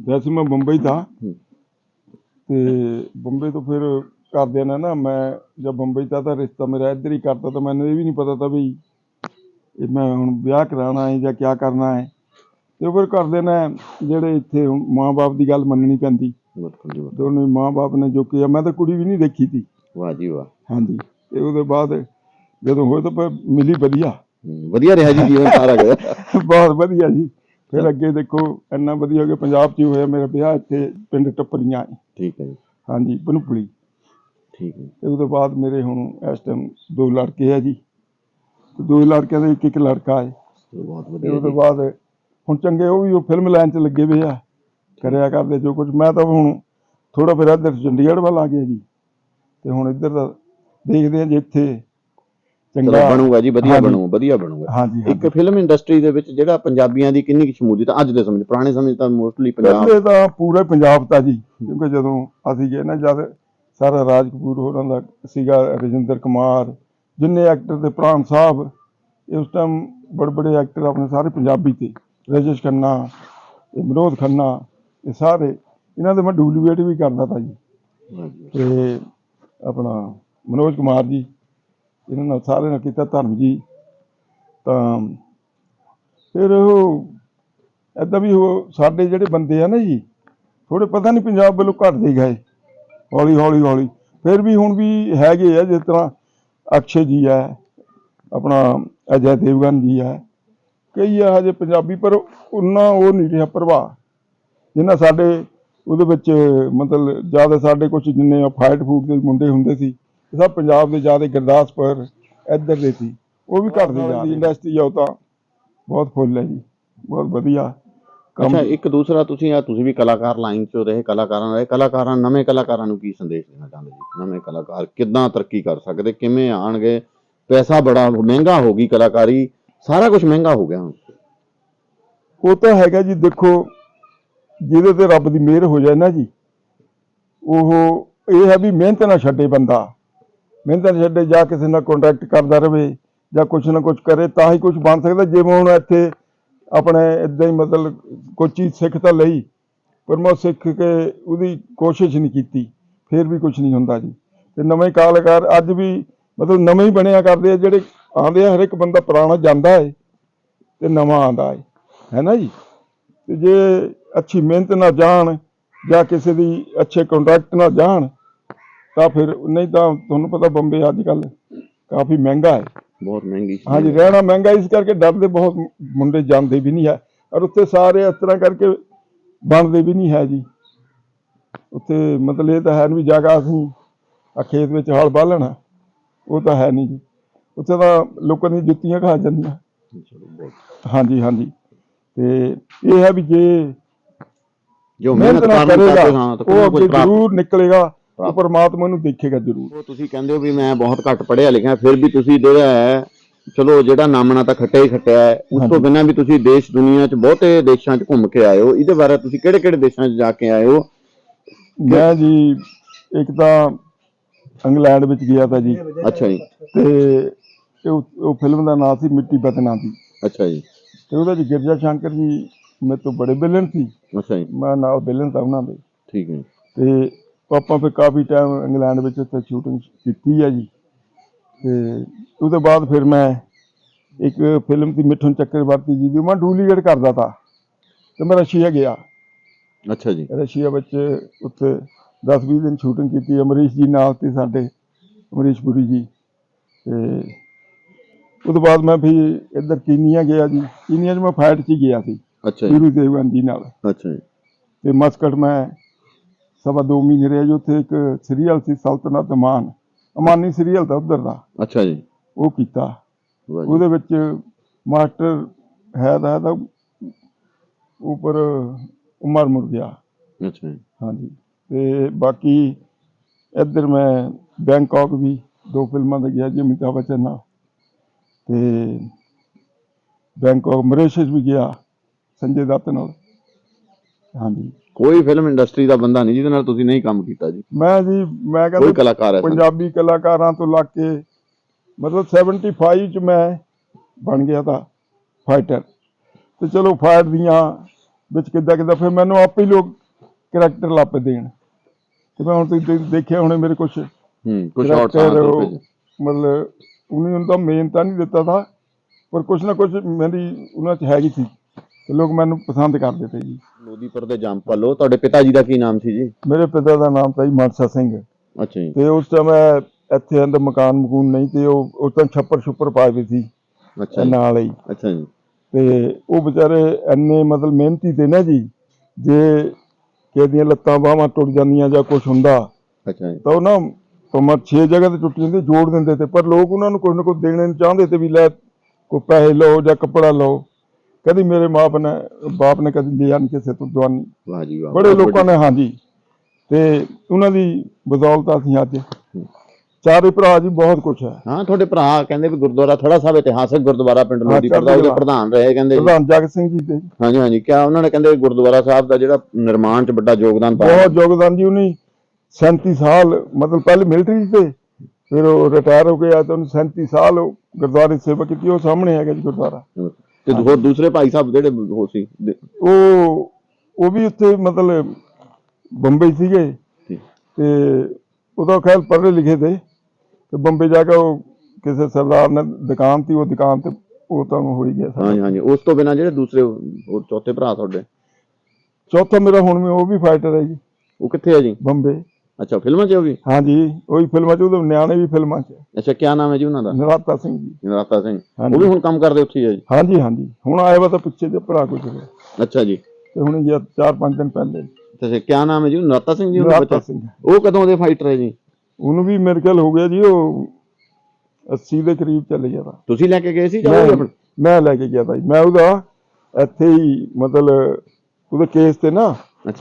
S2: ਵੈਸੇ ਮੈਂ ਬੰਬਈ ਦਾ।
S1: ਹੂੰ।
S2: ਤੇ ਬੰਬਈ ਤੋਂ ਫਿਰ ਘਰਦਿਆਂ ਨੇ ਨਾ ਮੈਂ ਜਦ ਬੰਬਈ ਦਾ ਤਾਂ ਰਿਸ਼ਤਾ ਮੇਰਾ ਇੱਧਰ ਹੀ ਕਰਤਾ ਤਾਂ ਮੈਨੂੰ ਇਹ ਵੀ ਨਹੀਂ ਪਤਾ ਤਾਂ ਵੀ ਇਹ ਮੈਂ ਹੁਣ ਵਿਆਹ ਕਰਾਉਣਾ ਹੈ ਜਾਂ ਕਿਆ ਕਰਨਾ ਹੈ। ਤੇ ਫਿਰ ਘਰਦੇ ਨੇ ਜਿਹੜੇ ਇੱਥੇ ਹੁਣ ਮਾਂ-ਬਾਪ ਦੀ ਗੱਲ ਮੰਨਣੀ ਪੈਂਦੀ।
S1: ਬਿਲਕੁਲ ਜੀ ਬਿਲਕੁਲ।
S2: ਦੋਨੇ ਮਾਂ-ਬਾਪ ਨੇ ਜੋ ਕਿਹਾ ਮੈਂ ਤਾਂ ਕੁੜੀ ਵੀ ਨਹੀਂ ਦੇਖੀ ਤੀ।
S1: ਵਾਹ ਜੀ ਵਾਹ।
S2: ਹਾਂਜੀ। ਤੇ ਉਹਦੇ ਬਾਅਦ ਜਦੋਂ ਹੋਏ ਤਾਂ ਮਿਲੀ ਵਧੀਆ।
S1: ਵਧੀਆ ਰਿਹਾ ਜੀ ਜੀਵਨ ਸਾਰਾ ਗਿਆ [LAUGHS]
S2: ਬਹੁਤ ਵਧੀਆ ਜੀ। ਫਿਰ ਅੱਗੇ ਦੇਖੋ ਇੰਨਾ ਵਧੀਆ ਹੋ ਗਿਆ ਪੰਜਾਬ 'ਚ ਹੀ ਹੋਇਆ ਮੇਰਾ ਵਿਆਹ ਇੱਥੇ ਪਿੰਡ ਟੱਪਰੀਆਂ।
S1: ਠੀਕ ਹੈ ਜੀ।
S2: ਹਾਂਜੀ ਬਨੁਪਲੀ
S1: ਠੀਕ ਹੈ
S2: ਤੇ ਉਹਦੇ ਬਾਅਦ ਮੇਰੇ ਹੁਣ ਇਸ ਟਾਈਮ ਦੋ ਲੜਕੇ ਆ ਜੀ। ਤੇ ਦੋ ਲੜਕਿਆਂ ਦੇ ਇੱਕ ਇੱਕ ਲੜਕਾ ਹੈ।
S1: ਚਲੋ ਬਹੁਤ
S2: ਤੇ
S1: ਵਧੀਆ
S2: ਉਹਦੇ
S1: ਜੀ।
S2: ਬਾਅਦ ਹੁਣ ਚੰਗੇ ਉਹ ਵੀ ਉਹ ਫਿਲਮ ਲਾਈਨ 'ਚ ਲੱਗੇ ਹੋਏ ਆ। ਕਰਿਆ ਕਰਦੇ ਜੋ ਕੁਝ ਮੈਂ ਤਾਂ ਹੁਣ ਥੋੜਾ ਫਿਰ ਇੱਧਰ ਚੰਡੀਗੜ੍ਹ ਵੱਲ ਆ ਗਿਆ ਜੀ। ਤੇ ਹੁਣ ਇੱਧਰ ਦਾ ਦੇਖਦੇ ਆ ਜੇ ਇੱਥੇ
S1: ਚਲੋ
S2: ਚੰਗਾ
S1: ਬਣੂਗਾ ਜੀ ਵਧੀਆ
S2: ਹਾਂਜੀ।
S1: ਬਣੂ ਵਧੀਆ ਬਣੂਗਾ
S2: ਹਾਂਜੀ
S1: ਇੱਕ ਫਿਲਮ ਇੰਡਸਟਰੀ ਦੇ ਵਿੱਚ ਜਿਹੜਾ ਪੰਜਾਬੀਆਂ ਦੀ ਕਿੰਨੀ ਕੁ ਸ਼ਮੂਲੀਅਤ ਆ? ਅੱਜ ਦੇ ਸਮੇਂ 'ਚ, ਪੁਰਾਣੇ ਸਮੇਂ 'ਚ ਤਾਂ ਮੋਸਟਲੀ ਪੰਜਾਬ
S2: ਪਹਿਲੇ ਤਾਂ ਪੂਰੇ ਪੰਜਾਬ ਤਾਂ ਜੀ ਕਿਉਂਕਿ ਜਦੋਂ ਅਸੀਂ ਗਏ ਨਾ ਜਦ ਸਾਰਾ ਰਾਜ ਕਪੂਰ ਹੋਰਾਂ ਦਾ ਸੀਗਾ ਰਜਿੰਦਰ ਕੁਮਾਰ ਜਿੰਨੇ ਐਕਟਰ ਤੇ ਪ੍ਰਾਣ ਸਾਹਿਬ ਇਹ ਉਸ ਟਾਈਮ ਬੜੇ ਬੜੇ ਐਕਟਰ ਆਪਣੇ ਸਾਰੇ ਪੰਜਾਬੀ ਤੇ ਰਜੇਸ਼ ਖੰਨਾ ਇਹ ਵਿਨੋਦ ਖੰਨਾ ਇਹ ਸਾਰੇ ਇਹਨਾਂ ਦੇ ਮੈਂ ਡੁਪਲੀਕੇਟ ਵੀ ਕਰਦਾ ਤਾ ਜੀ ਤੇ ਆਪਣਾ ਮਨੋਜ ਕੁਮਾਰ ਜੀ, ਇਹਨਾਂ ਨਾਲ ਸਾਰਿਆਂ ਨਾਲ ਕੀਤਾ ਧਰਮ ਜੀ। ਤਾਂ ਫਿਰ ਉਹ ਏਦਾਂ ਵੀ ਉਹ ਸਾਡੇ ਜਿਹੜੇ ਬੰਦੇ ਆ ਨਾ ਜੀ ਥੋੜੇ ਪਤਾ ਨਹੀਂ ਪੰਜਾਬ ਵੱਲੋਂ ਘਟਦੇ ਗਏ, ਹੌਲੀ ਹੌਲੀ ਹੌਲੀ। ਫਿਰ ਵੀ ਹੁਣ ਵੀ ਹੈਗੇ ਆ, ਜਿਸ ਤਰ੍ਹਾਂ ਅਕਸ਼ੇ ਜੀ ਹੈ ਆਪਣਾ ਅਜੈ ਦੇਵਗਨ ਜੀ ਹੈ ਕਈ ਆ ਹਜੇ ਪੰਜਾਬੀ, ਪਰ ਉਹਨਾਂ ਉਹ ਨਹੀਂ ਰਿਹਾ ਪ੍ਰਭਾਵ, ਜਿੰਨਾ ਸਾਡੇ ਉਹਦੇ ਵਿੱਚ ਮਤਲਬ ਜ਼ਿਆਦਾ ਸਾਡੇ ਕੁਝ ਜਿੰਨੇ ਫਾਈਟ ਫੂਡ ਦੇ ਮੁੰਡੇ ਹੁੰਦੇ ਸੀ। ਸਭ ਪੰਜਾਬ ਦੇ ਜ਼ਿਆਦਾ ਗੁਰਦਾਸਪੁਰ ਇੱਧਰ ਦੇ ਸੀ। ਉਹ ਵੀ ਘਟਦੇ ਜਾ ਰਹੀ ਇੰਡਸਟਰੀ ਆ ਤਾਂ। ਬਹੁਤ ਫੁੱਲ ਹੈ ਜੀ ਬਹੁਤ ਵਧੀਆ
S1: ਅੱਛਾ ਇੱਕ ਦੂਸਰਾ ਤੁਸੀਂ ਆ ਤੁਸੀਂ ਵੀ ਕਲਾਕਾਰ ਲਾਈਨ 'ਚ ਰਹੇ ਕਲਾਕਾਰਾਂ ਰਹੇ। ਕਲਾਕਾਰਾਂ ਨਵੇਂ ਕਲਾਕਾਰਾਂ ਨੂੰ ਕੀ ਸੰਦੇਸ਼ ਦੇਣਾ ਚਾਹੁੰਦੇ ਜੀ? ਨਵੇਂ ਕਲਾਕਾਰ ਕਿੱਦਾਂ ਤਰੱਕੀ ਕਰ ਸਕਦੇ? ਕਿਵੇਂ ਆਣਗੇ ਪੈਸਾ ਬੜਾ ਮਹਿੰਗਾ ਹੋ ਗਈ ਕਲਾਕਾਰੀ। ਸਾਰਾ ਕੁਝ ਮਹਿੰਗਾ ਹੋ ਗਿਆ ਹੁਣ।
S2: ਉਹ ਤਾਂ ਹੈਗਾ ਜੀ ਦੇਖੋ ਜਿਹਦੇ ਤੇ ਰੱਬ ਦੀ ਮਿਹਰ ਹੋ ਜਾਏ ਨਾ ਜੀ ਉਹ ਇਹ ਹੈ ਵੀ ਮਿਹਨਤ ਨਾ ਛੱਡੇ ਬੰਦਾ। ਮਿਹਨਤ ਨਾ ਛੱਡੇ, ਜਾਂ ਕਿਸੇ ਨਾਲ ਕੰਟਰੈਕਟ ਕਰਦਾ ਰਹੇ ਜਾਂ ਕੁਛ ਨਾ ਕੁਛ ਕਰੇ, ਤਾਂ ਹੀ ਕੁਝ ਬਣ ਸਕਦਾ। ਜਿਵੇਂ ਹੁਣ ਇੱਥੇ ਆਪਣੇ ਇਦਾਂ ਹੀ ਮਤਲਬ ਕੋਈ ਚੀਜ਼ ਸਿੱਖ ਤਾਂ ਲਈ, ਪਰ ਮੈਂ ਉਹ ਸਿੱਖ ਕੇ ਉਹਦੀ ਕੋਸ਼ਿਸ਼ ਨਹੀਂ ਕੀਤੀ, ਫਿਰ ਵੀ ਕੁਝ ਨਹੀਂ ਹੁੰਦਾ ਜੀ। ਤੇ ਨਵੇਂ ਕਲਾਕਾਰ ਅੱਜ ਵੀ ਮਤਲਬ ਨਵੇਂ ਹੀ ਬਣਿਆ ਕਰਦੇ ਆ, ਜਿਹੜੇ ਆਉਂਦੇ ਆ ਹਰ ਇੱਕ ਬੰਦਾ ਪੁਰਾਣਾ ਜਾਂਦਾ ਹੈ ਤੇ ਨਵਾਂ ਆਉਂਦਾ ਏ, ਹੈ ਨਾ ਜੀ? ਤੇ ਜੇ ਅੱਛੀ ਮਿਹਨਤ ਨਾਲ ਜਾਣ, ਜਾਂ ਕਿਸੇ ਦੀ ਅੱਛੇ ਕੰਟਰੈਕਟ ਨਾਲ ਜਾਣ ਤਾਂ ਫਿਰ ਨਹੀਂ ਤਾਂ ਤੁਹਾਨੂੰ ਪਤਾ ਬੰਬੇ ਅੱਜ ਕੱਲ ਕਾਫੀ ਮਹਿੰਗਾ ਹੈ।
S1: ਬਹੁਤ ਮਹਿੰਗੀ
S2: ਹਾਂਜੀ। ਰਹਿਣਾ ਮਹਿੰਗਾ ਇਸ ਕਰਕੇ ਡਰਦੇ ਬਹੁਤ ਮੁੰਡੇ ਜਾਂਦੇ ਵੀ ਨਹੀਂ ਹੈ। ਔਰ ਉੱਥੇ ਸਾਰੇ ਇਸ ਤਰ੍ਹਾਂ ਕਰਕੇ ਬਣਦੇ ਵੀ ਨਹੀਂ ਹੈ ਜੀ। ਉੱਥੇ ਮਤਲਬ ਇਹ ਤਾਂ ਹੈ ਨਹੀਂ ਜਗ੍ਹਾ ਅਸੀਂ ਆ ਖੇਤ ਵਿੱਚ ਹਲ ਬਾਲਣਾ ਉਹ ਤਾਂ ਹੈ ਨਹੀਂ ਜੀ। ਉੱਥੇ ਤਾਂ ਲੋਕਾਂ ਦੀਆਂ ਜੁੱਤੀਆਂ ਖਾ ਜਾਂਦੀਆਂ। ਹਾਂਜੀ ਹਾਂਜੀ। ਤੇ ਇਹ ਹੈ ਵੀ ਜੇ
S1: ਜੋ
S2: ਮਿਹਨਤ
S1: ਕਰੇਗਾ
S2: ਉਹ
S1: ਕੋਈ
S2: ਅੱਗੇ ਜ਼ਰੂਰ ਨਿਕਲੇਗਾ। ਉਹ ਪਰਮਾਤਮਾ ਨੂੰ ਦੇਖੇਗਾ ਜ਼ਰੂਰ।
S1: ਉਹ ਤੁਸੀਂ ਕਹਿੰਦੇ ਹੋ ਵੀ ਮੈਂ ਬਹੁਤ ਘੱਟ ਪੜ੍ਹਿਆ ਲਿਖਿਆ ਫਿਰ ਵੀ ਤੁਸੀਂ ਜਿਹੜਾ ਹੈ ਚਲੋ ਜਿਹੜਾ ਨਾਮਣਾ ਤਾਂ ਖੱਟਿਆ ਹੀ ਖੱਟਿਆ ਹੈ ਉਸ ਤੋਂ। ਬਿਨਾਂ ਵੀ ਤੁਸੀਂ ਦੇਸ਼ ਦੁਨੀਆ 'ਚ ਬਹੁਤੇ ਦੇਸ਼ਾਂ 'ਚ ਘੁੰਮ ਕੇ ਆਏ ਹੋ ਇਹਦੇ ਬਾਰੇ ਤੁਸੀਂ ਕਿਹੜੇ ਕਿਹੜੇ ਦੇਸ਼ਾਂ 'ਚ ਜਾ ਕੇ ਆਏ ਹੋ?
S2: ਮੈਂ ਜੀ ਇੱਕ ਤਾਂ ਇੰਗਲੈਂਡ ਵਿੱਚ ਗਿਆ ਤਾਂ ਜੀ।
S1: ਅੱਛਾ ਜੀ।
S2: ਤੇ ਉਹ ਫਿਲਮ ਦਾ ਨਾਮ ਸੀ ਮਿੱਟੀ ਬਦਨਾ ਦੀ।
S1: ਅੱਛਾ ਜੀ।
S2: ਤੇ ਉਹਦੇ ਚ ਗਿਰਜਾ ਸ਼ੰਕਰ ਜੀ ਮੇਰੇ ਤੋਂ ਬੜੇ ਵਿਲਨ ਸੀ।
S1: ਅੱਛਾ ਜੀ।
S2: ਮੈਂ ਨਾਲ ਵਿਲਨ ਤਾਂ ਉਹਨਾਂ ਦੇ।
S1: ਠੀਕ ਹੈ
S2: ਤੇ ਆਪਾਂ ਫਿਰ ਕਾਫੀ ਟਾਈਮ ਇੰਗਲੈਂਡ ਵਿੱਚ ਉੱਥੇ ਸ਼ੂਟਿੰਗ ਕੀਤੀ ਹੈ ਜੀ। ਤੇ ਉਹਦੇ ਬਾਅਦ ਫਿਰ ਮੈਂ ਇੱਕ ਫਿਲਮ ਸੀ ਮਿਠੁਨ ਚੱਕਰਵਰਤੀ ਜੀ ਦੀ ਮੈਂ ਡੁਪਲੀਕੇਟ ਕਰਦਾ ਤਾ। ਤੇ ਮੈਂ ਰਸ਼ੀਆ ਗਿਆ।
S1: ਅੱਛਾ ਜੀ।
S2: ਰਸ਼ੀਆ ਵਿੱਚ ਉੱਥੇ 10-20 ਦਿਨ ਸ਼ੂਟਿੰਗ ਕੀਤੀ ਅਮਰੀਸ਼ ਜੀ ਨਾਲ ਤੇ ਸਾਡੇ ਅਮਰੀਸ਼ ਪੁਰੀ ਜੀ। ਤੇ ਉਹਦੇ ਬਾਅਦ ਮੈਂ ਵੀ ਇੱਧਰ ਕੀਨੀਆ ਗਿਆ ਜੀ। ਕੀਨੀਆ 'ਚ ਮੈਂ ਫਾਈਟ 'ਚ ਗਿਆ ਸੀ।
S1: ਅੱਛਾ ਜੀ।
S2: ਗੁਰੂ ਦੇਵਗਨ ਜੀ ਨਾਲ।
S1: ਅੱਛਾ ਜੀ।
S2: ਤੇ ਮਸਕਟ ਮੈਂ ਸਵਾ ਦੋ ਮਹੀਨੇ ਰਿਹਾ ਜੀ ਉੱਥੇ ਇੱਕ ਸੀਰੀਅਲ ਸੀ ਸਲਤਨਤ ਅਮਾਨ ਅਮਾਨੀ ਸੀਰੀਅਲ ਦਾ ਉਧਰ ਦਾ।
S1: ਅੱਛਾ ਜੀ।
S2: ਉਹ ਕੀਤਾ। ਉਹਦੇ ਵਿੱਚ ਮਾਸਟਰ ਹੈ ਦਾ ਤਾਂ ਉੱਪਰ ਉਮਰ ਮੁਰ ਗਿਆ
S1: ਅੱਛਾ ਜੀ।
S2: ਹਾਂਜੀ। ਤੇ ਬਾਕੀ ਇੱਧਰ ਮੈਂ ਬੈਂਕਾਕ ਵੀ ਦੋ ਫਿਲਮਾਂ ਤੇ ਗਿਆ ਜੀ ਅਮਿਤਾਭ ਬੱਚਨ ਨਾਲ। ਤੇ ਬੈਂਕਾਕ ਮਰੇਸ਼ਸ ਵੀ ਗਿਆ ਸੰਜੇ ਦੱਤ ਨਾਲ। ਹਾਂਜੀ।
S1: ਕੋਈ ਫਿਲਮ ਇੰਡਸਟਰੀ ਦਾ ਬੰਦਾ ਨਹੀਂ ਜਿਹਦੇ ਨਾਲ ਤੁਸੀਂ ਨਹੀਂ ਕੰਮ ਕੀਤਾ ਜੀ।
S2: ਮੈਂ ਜੀ ਮੈਂ
S1: ਕੋਈ
S2: ਕਹਿੰਦਾ
S1: ਕਲਾਕਾਰ ਹੈ
S2: ਪੰਜਾਬੀ ਕਲਾਕਾਰਾਂ ਤੋਂ ਲੱਗ ਕੇ ਮਤਲਬ 75 ਚ ਮੈਂ ਬਣ ਗਿਆ ਤਾਂ ਫਾਈਟਰ ਤੇ ਚਲੋ ਫਾਈਟ ਦੀਆਂ ਵਿੱਚ ਕਿੱਦਾਂ ਕਿੱਦਾਂ ਫਿਰ ਮੈਨੂੰ ਆਪੇ ਹੀ ਲੋਕ ਕਰੈਕਟਰ ਲੱਭ ਦੇਣ। ਤੇ ਮੈਂ ਹੁਣ ਤੁਸੀਂ ਦੇ- ਦੇਖਿਆ ਹੋਣੇ ਮੇਰੇ ਕੁਝ
S1: ਹੂੰ ਕੁਝ ਸ਼ਾਰਟ
S2: ਕਰੈਕਟਰ ਮਤਲਬ ਉਹਨੇ ਨੂੰ ਤਾਂ ਮੇਨ ਤਾਂ ਨਹੀਂ ਦਿੱਤਾ ਥਾ ਪਰ ਕੁਝ ਨਾ ਕੁਝ ਮੇਰੀ ਉਹਨਾਂ ਚ ਹੈਗੀ ਸੀ। ਤੇ ਲੋਕ ਮੈਨੂੰ ਪਸੰਦ ਕਰਦੇ ਤੇ ਜੀ।
S1: ਲੋਦੀਪੁਰ ਦੇ ਜੰਪਲੋ ਤੁਹਾਡੇ ਪਿਤਾ ਜੀ ਦਾ ਕੀ ਨਾਮ ਸੀ ਜੀ?
S2: ਮੇਰੇ ਪਿਤਾ ਦਾ ਨਾਮ ਤਾਂ ਜੀ ਮਾਨਸਾ ਸਿੰਘ।
S1: ਅੱਛਾ ਜੀ।
S2: ਤੇ ਉਸ ਸਮੇਂ ਇੱਥੇ ਅੰਦਰ ਮਕਾਨ ਮਕੂਨ ਨਹੀਂ ਤੇ ਉਹ ਉਸ ਤਾਂ ਛੱਪਰ ਛੁੱਪਰ ਪਾਏ ਹੋਏ ਸੀ।
S1: ਅੱਛਾ
S2: ਨਾਲ ਹੀ।
S1: ਅੱਛਾ ਜੀ।
S2: ਤੇ ਉਹ ਵਿਚਾਰੇ ਇੰਨੇ ਮਤਲਬ ਮਿਹਨਤੀ ਤੇ ਨਾ ਜੀ ਜੇ ਕਿਸੇ ਦੀਆਂ ਲੱਤਾਂ ਬਾਹਾਂ ਟੁੱਟ ਜਾਂਦੀਆਂ ਜਾਂ ਕੁਝ ਹੁੰਦਾ
S1: ਅੱਛਾ ਜੀ।
S2: ਤਾਂ ਉਹ ਨਾ ਭਾਵੇਂ 6 ਜਗ੍ਹਾ ਤੇ ਟੁੱਟ ਜਾਂਦੇ ਜੋੜ ਦਿੰਦੇ ਤੇ ਪਰ ਲੋਕ ਉਹਨਾਂ ਨੂੰ ਕੁਝ ਨਾ ਕੁਝ ਦੇਣੇ ਚਾਹੁੰਦੇ ਤੇ ਵੀ ਲੈ ਕੋਈ ਪੈਸੇ ਲਓ ਜਾਂ ਕੱਪੜਾ ਲਓ। ਕਦੀ ਮੇਰੇ ਮਾਪ ਨੇ ਬਾਪ ਨੇ ਕਦੀ ਲਿਆ ਨਹੀਂ ਕਿਸੇ ਤੋਂ ਦਵਾਨੀ
S1: ਵਾਹ ਜੀ ਵਾਹ
S2: ਬੜੇ। ਲੋਕਾਂ ਨੇ ਹਾਂਜੀ। ਤੇ ਉਹਨਾਂ ਦੀ ਬਦੌਲਤ ਅਸੀਂ ਅੱਜ। ਚਾਰੇ ਭਰਾ ਜੀ ਬਹੁਤ ਕੁਝ ਹੈ।
S1: ਹਾਂ ਤੁਹਾਡੇ ਭਰਾ ਕਹਿੰਦੇ ਵੀ ਗੁਰਦੁਆਰਾ ਥੜਾ ਸਾਹਿਬ ਇਤਿਹਾਸਕ ਗੁਰਦੁਆਰਾ ਪਿੰਡ
S2: ਹਾਂ,
S1: ਲੋਦੀਪੁਰ ਦਾ
S2: ਚੜ੍ਹਦੀ
S1: ਉਹਦੇ। ਪ੍ਰਧਾਨ ਰਹੇ ਕਹਿੰਦੇ।
S2: ਪ੍ਰਧਾਨ ਜਗਤ ਸਿੰਘ ਜੀ ਦੇ
S1: ਹਾਂਜੀ ਹਾਂਜੀ ਕਿਆ ਉਹਨਾਂ ਨੇ ਕਹਿੰਦੇ ਗੁਰਦੁਆਰਾ ਸਾਹਿਬ ਦਾ ਜਿਹੜਾ ਨਿਰਮਾਣ 'ਚ ਵੱਡਾ ਯੋਗਦਾਨ ਪਾਇਆ।
S2: ਬਹੁਤ ਯੋਗਦਾਨ ਜੀ ਉਹਨੇ। 37 ਸਾਲ ਮਤਲਬ ਪਹਿਲੇ ਮਿਲਟਰੀ ਤੇ ਫਿਰ ਉਹ ਰਿਟਾਇਰ ਹੋ ਗਿਆ ਤਾਂ ਉਹਨੇ 37 ਸਾਲ ਗੁਰਦੁਆਰੇ ਸੇਵਾ ਕੀਤੀ ਉਹ ਸਾਹਮਣੇ ਹੈਗਾ ਜੀ ਗੁਰਦੁਆਰਾ।
S1: ਤੇ ਹੋਰ ਦੂਸਰੇ ਭਾਈ ਸਾਹਿਬ ਜਿਹੜੇ ਹੋ ਸੀ
S2: ਉਹ ਉਹ ਵੀ ਉੱਥੇ ਮਤਲਬ ਬੰਬਈ ਸੀਗੇ। ਤੇ ਉਹਦਾ ਖੈਰ ਪੜ੍ਹੇ ਲਿਖੇ ਤੇ ਤੇ ਬੰਬਈ ਜਾ ਕੇ ਉਹ ਕਿਸੇ ਸਰਦਾਰ ਨੇ ਦੁਕਾਨ ਤੀ ਉਹ ਦੁਕਾਨ ਤੇ ਉਹ ਤਾਂ ਹੋ ਹੀ ਗਿਆ।
S1: ਹਾਂਜੀ ਹਾਂਜੀ। ਉਸ ਤੋਂ ਬਿਨਾ ਜਿਹੜੇ ਦੂਸਰੇ ਹੋਰ ਚੌਥੇ ਭਰਾ ਤੁਹਾਡੇ?
S2: ਚੌਥਾ ਮੇਰਾ ਹੁਣ ਵੀ ਉਹ ਵੀ ਫਾਈਟਰ ਹੈ ਜੀ।
S1: ਉਹ ਕਿੱਥੇ ਆ ਜੀ?
S2: ਬੰਬੇ।
S1: ਅੱਛਾ ਫਿਲਮਾਂ 'ਚ ਉਹ ਵੀ
S2: ਹਾਂਜੀ ਉਹੀ ਫਿਲਮਾਂ ਚ ਉਹਦੇ ਨਿਆਣੇ ਵੀ ਫਿਲਮਾਂ ਚ।
S1: ਅੱਛਾ ਕਿਆ ਨਾਮ ਹੈ ਜੀ ਉਹਨਾਂ ਦਾ?
S2: ਨਰਾਤਾ ਸਿੰਘ ਜੀ।
S1: ਨਰਾਤਾ ਸਿੰਘ। ਉਹ ਵੀ ਹੁਣ ਕੰਮ ਕਰਦੇ ਉੱਥੇ ਹੀ ਜੀ?
S2: ਹਾਂਜੀ ਹਾਂਜੀ। ਹੁਣ ਆਇਆ ਵਾ ਤਾਂ ਪਿੱਛੇ ਜੇ ਭਰਾ ਕੁਝ ਰਿਹਾ
S1: ਅੱਛਾ ਜੀ।
S2: ਤੇ ਹੁਣ ਚਾਰ ਪੰਜ ਦਿਨ ਪਹਿਲੇ।
S1: ਅੱਛਾ ਕਿਆ ਨਾਮ ਹੈ ਜੀ? ਨਰਾਤਾ ਸਿੰਘ ਜੀ ਉਹਦਾ
S2: ਨਰਾਤਾ
S1: ਬੱਚਾ?
S2: ਸਿੰਘ।
S1: ਉਹ ਕਦੋਂ ਦੇ ਫਾਈਟਰ ਹੈ ਜੀ?
S2: ਉਹਨੂੰ ਵੀ ਮੇਰੇ ਖਿਆਲ ਹੋ ਗਿਆ ਜੀ ਉਹ 80 ਦੇ ਕਰੀਬ ਚੱਲ ਗਿਆ ਤਾ
S1: ਤੁਸੀਂ ਲੈ ਕੇ ਗਏ ਸੀ ਜਾਂ
S2: ਮੈਂ ਲੈ ਕੇ ਗਿਆ ਜੀ। ਮੈਂ ਉਹਦਾ ਇੱਥੇ ਹੀ ਮਤਲਬ ਉਹਦੇ ਕੇਸ ਤੇ ਨਾ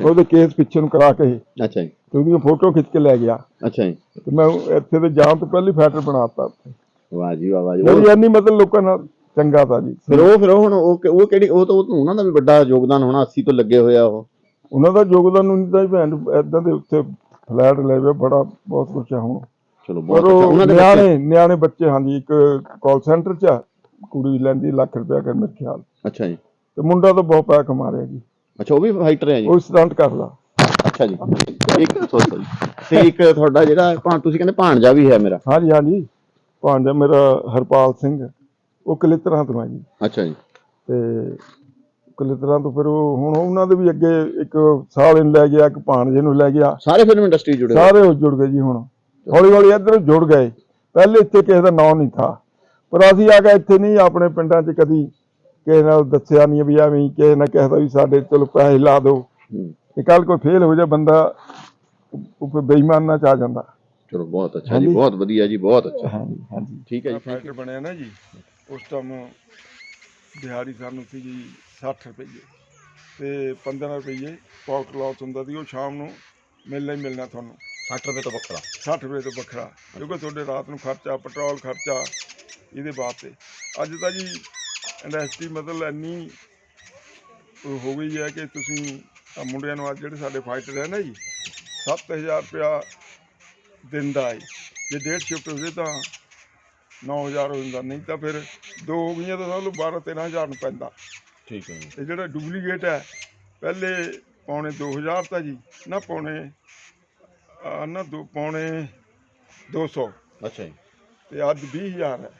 S2: ਉਹਦੇ ਕੇਸ ਪਿੱਛੇ ਨੂੰ ਕਰਾ ਕੇ।
S1: ਅੱਛਾ ਜੀ।
S2: ਤੇ ਉਹਦੀਆਂ ਫੋਟੋ ਖਿੱਚ ਕੇ ਲੈ ਗਿਆ।
S1: ਅੱਛਾ ਜੀ।
S2: ਤੇ ਮੈਂ ਉਹ ਇੱਥੇ ਤੇ ਜਾਣ ਤੋਂ ਪਹਿਲਾਂ ਹੀ ਫੈਟਰ ਬਣਾਤਾ ਉੱਥੇ।
S1: ਵਾਹ ਜੀ ਵਾਹ ਵਾਹ ਜੀ। ਉਹ-
S2: ਮਤਲਬ ਲੋਕਾਂ ਨਾਲ ਚੰਗਾ ਤਾ ਜੀ।
S1: ਫਿਰ ਉਹ ਫਿਰ ਉਹ ਹੁਣ ਉਹ ਕਿ- ਉਹ ਕਿਹੜੀ ਉਹ ਤਾਂ ਉਹ- ਉਹਨਾਂ ਦਾ ਵੀ ਵੱਡਾ ਯੋਗਦਾਨ ਹੋਣਾ 80 ਤੋਂ ਲੱਗੇ ਹੋਇਆ ਉਹ।
S2: ਉਹਨਾਂ ਦਾ ਯੋਗਦਾਨ ਨਹੀਂ ਤਾਂ ਭੈਣ ਇਦਾਂ ਦੇ ਉੱਤੇ ਫਲੈਟ ਲੈ ਵੇ ਬੜਾ ਬਹੁਤ ਕੁਛ ਹੈ ਹੁਣ।
S1: ਚਲੋ ਬਹੁਤ
S2: ਪਰ
S1: ਅੱਛਾ।
S2: ਉਹ
S1: ਉਹਨਾਂ ਦੇ ਬੱਚੇ-
S2: ਨਿਆਣੇ ਨਿਆਣੇ ਬੱਚੇ ਹਾਂਜੀ ਇੱਕ ਕਾਲ ਸੈਂਟਰ 'ਚ ਆ, ਕੁੜੀ ਲੈਂਦੀ ਲੱਖ ਰੁਪਇਆ ਕਰ ਮੇਰੇ ਖਿਆਲ।
S1: ਅੱਛਾ ਜੀ।
S2: ਤੇ ਮੁੰਡਾ ਤਾਂ ਬਹੁਤ ਪੈਸਾ ਕਮਾ ਰਿਹਾ ਜੀ।
S1: ਅੱਛਾ ਉਹ ਵੀ ਫਾਈਟਰ ਹੈ ਜੀ?
S2: ਉਹ ਸਟੰਟ ਕਰਦਾ।
S1: ਅੱਛਾ ਜੀ। ਇੱਕ ਸੋਚੋ ਜੀ ਤੇ ਇੱਕ ਤੁਹਾਡਾ ਜਿਹੜਾ ਭਾਂ ਤੁਸੀਂ ਕਹਿੰਦੇ ਭਾਣਜਾ ਵੀ ਹੈ ਮੇਰਾ।
S2: ਹਾਂਜੀ ਹਾਂਜੀ। ਭਾਂਜਾ ਮੇਰਾ ਹਰਪਾਲ ਸਿੰਘ ਉਹ ਕਲਿੱਤਰਾਂ ਤੋਂ ਹੈ ਜੀ।
S1: ਅੱਛਾ ਜੀ।
S2: ਤੇ ਕਲਿੱਤਰਾਂ ਤੋਂ ਫਿਰ ਉਹ ਹੁਣ ਉਹਨਾਂ ਦੇ ਵੀ ਅੱਗੇ ਇੱਕ ਸਾਲ ਇਹਨੂੰ ਲੈ ਗਿਆ ਇੱਕ ਭਾਣਜੇ ਨੂੰ ਲੈ ਗਿਆ।
S1: ਸਾਰੇ ਫਿਲਮ ਇੰਡਸਟਰੀ ਜੁੜੇ ਹੋਏ?
S2: ਸਾਰੇ ਉਹ ਜੁੜ ਗਏ ਜੀ ਹੁਣ। ਹੌਲੀ ਹੌਲੀ ਇੱਧਰ ਜੁੜ ਗਏ। ਪਹਿਲੇ ਇੱਥੇ ਕਿਸੇ ਦਾ ਨਾਂ ਨਹੀਂ ਥਾ। ਪਰ ਅਸੀਂ ਆ ਕੇ ਇੱਥੇ ਨਹੀਂ ਆਪਣੇ ਪਿੰਡਾਂ 'ਚ ਕਦੀ ਕਿਸੇ ਨਾਲ ਦੱਸਿਆ ਨਹੀਂ ਵੀ ਐਵੇਂ ਹੀ ਕਿਸੇ ਨੇ ਕਹਿਦਾ ਵੀ ਸਾਡੇ ਚਲੋ ਪੈਸੇ ਲਾ ਦਿਓ।
S1: ਹੂੰ,
S2: ਤੇ ਕੱਲ ਕੋਈ ਫੇਲ ਹੋ ਜਾ ਬੰਦਾ ਉਹ ਫਿਰ ਬੇਈਮਾਨਾਂ 'ਚ ਆ ਜਾਂਦਾ।
S1: ਚਲੋ ਬਹੁਤ ਅੱਛਾ ਜੀ। ਬਹੁਤ ਵਧੀਆ ਜੀ ਬਹੁਤ ਅੱਛਾ।
S2: ਹਾਂਜੀ ਹਾਂਜੀ।
S1: ਠੀਕ ਹੈ ਜੀ।
S2: ਫਾਈਟਰ ਬਣਿਆ ਨਾ ਜੀ ਉਸ ਟਾਈਮ ਦਿਹਾੜੀ ਸਾਨੂੰ ਸੀ ਜੀ 60 ਰੁਪਏ ਤੇ 15 ਰੁਪਏ ਪਾਕਟ ਲਾਸ ਹੁੰਦਾ ਸੀ ਉਹ ਸ਼ਾਮ ਨੂੰ ਮਿਲਣਾ ਹੀ ਮਿਲਣਾ ਤੁਹਾਨੂੰ।
S1: 60 ਰੁਪਏ ਤੋਂ ਵੱਖਰਾ।
S2: 60 ਰੁਪਏ ਤੋਂ ਵੱਖਰਾ ਕਿਉਂਕਿ ਤੁਹਾਡੇ ਰਾਤ ਨੂੰ ਖਰਚਾ ਪੈਟਰੋਲ ਖਰਚਾ ਇਹਦੇ ਵਾਸਤੇ ਅੱਜ ਤਾਂ ਜੀ ਇੰਡਸਟਰੀ ਮਤਲਬ ਇੰਨੀ ਹੋ ਗਈ ਹੈ ਕਿ ਤੁਸੀਂ ਆਹ ਮੁੰਡਿਆਂ ਨੂੰ ਅੱਜ ਜਿਹੜੇ ਸਾਡੇ ਫਾਈਟਰ ਹੈ ਨਾ ਜੀ 7000 ਰੁਪਇਆ ਦਿਨ ਦਾ ਹੈ ਜੇ ਡੇਢ ਸ਼ਿਫਟ ਹੋ ਜੇ ਤਾਂ 9000 ਹੋ ਜਾਂਦਾ ਨਹੀਂ ਤਾਂ ਫਿਰ ਦੋ ਹੋ ਗਈਆਂ ਤਾਂ ਸਾਨੂੰ 12 13000 ਨੂੰ ਪੈਂਦਾ।
S1: ਠੀਕ ਹੈ ਜੀ।
S2: ਤੇ ਜਿਹੜਾ ਡੁਪਲੀਕੇਟ ਹੈ ਪਹਿਲੇ ਪੌਣੇ 2000 ਤਾਂ ਜੀ ਨਾ ਪੌਣੇ ਆ ਨਾ ਦੋ ਪੌਣੇ 200
S1: ਅੱਛਾ ਜੀ।
S2: ਤੇ ਅੱਜ 20000 ਹੈ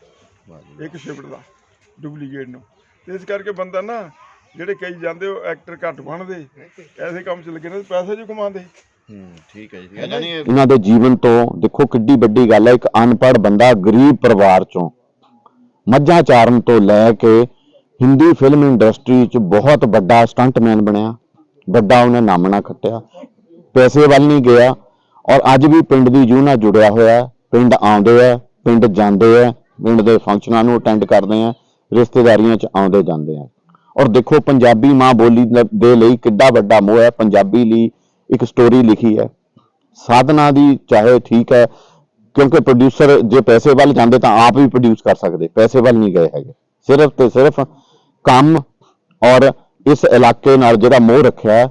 S1: ਵਾਹ ਜੀ
S2: ਇੱਕ ਸ਼ਿਫਟ ਦਾ ਡੁਪਲੀਕੇਟ ਨੂੰ। ਤੇ ਇਸ ਕਰਕੇ ਬੰਦਾ ਨਾ ਜਿਹੜੇ ਕਈ ਜਾਂਦੇ ਉਹ ਐਕਟਰ ਘੱਟ ਬਣਦੇ। ਐਸੇ ਕੰਮ 'ਚ ਲੱਗੇ ਨੇ ਪੈਸੇ ਜੋ ਕਮਾਉਂਦੇ।
S1: ਹੂੰ ਠੀਕ ਹੈ ਜੀ ਇਹਨਾਂ ਦੇ ਜੀਵਨ ਤੋਂ ਦੇਖੋ ਕਿੱਡੀ ਵੱਡੀ ਗੱਲ ਹੈ ਇੱਕ ਅਨਪੜ੍ਹ ਬੰਦਾ ਗਰੀਬ ਪਰਿਵਾਰ ਚੋਂ ਮੱਝਾਂ ਚਾਰਨ ਤੋਂ ਲੈ ਕੇ ਹਿੰਦੀ ਫਿਲਮ ਇੰਡਸਟਰੀ 'ਚ ਬਹੁਤ ਵੱਡਾ ਸਟੰਟਮੈਨ ਬਣਿਆ। ਵੱਡਾ ਉਹਨੇ ਨਾਮਣਾ ਖੱਟਿਆ। ਪੈਸੇ ਵੱਲ ਨਹੀਂ ਗਿਆ ਔਰ ਅੱਜ ਵੀ ਪਿੰਡ ਦੀ ਜੂਹ ਨਾਲ ਜੁੜਿਆ ਹੋਇਆ। ਪਿੰਡ ਆਉਂਦੇ ਆ ਪਿੰਡ ਜਾਂਦੇ ਆ ਪਿੰਡ ਦੇ ਫੰਕਸ਼ਨਾਂ ਨੂੰ ਅਟੈਂਡ ਕਰਦੇ ਆ ਰਿਸ਼ਤੇਦਾਰੀਆਂ 'ਚ ਆਉਂਦੇ ਜਾਂਦੇ ਆ ਔਰ ਦੇਖੋ ਪੰਜਾਬੀ ਮਾਂ ਬੋਲੀ ਦੇ ਲਈ ਕਿੱਡਾ ਵੱਡਾ ਮੋਹ ਹੈ। ਪੰਜਾਬੀ ਲਈ ਇੱਕ ਸਟੋਰੀ ਲਿਖੀ ਹੈ। ਸਾਧਨਾ ਦੀ ਚਾਹੇ ਠੀਕ ਹੈ ਕਿਉਂਕਿ ਪ੍ਰੋਡਿਊਸਰ ਜੇ ਪੈਸੇ ਵੱਲ ਜਾਂਦੇ ਤਾਂ ਆਪ ਵੀ ਪ੍ਰੋਡਿਊਸ ਕਰ ਸਕਦੇ। ਪੈਸੇ ਵੱਲ ਨਹੀਂ ਗਏ ਹੈਗੇ। ਸਿਰਫ ਤੇ ਸਿਰਫ ਕੰਮ ਔਰ ਇਸ ਇਲਾਕੇ ਨਾਲ ਜਿਹੜਾ ਮੋਹ ਰੱਖਿਆ ਹੈ,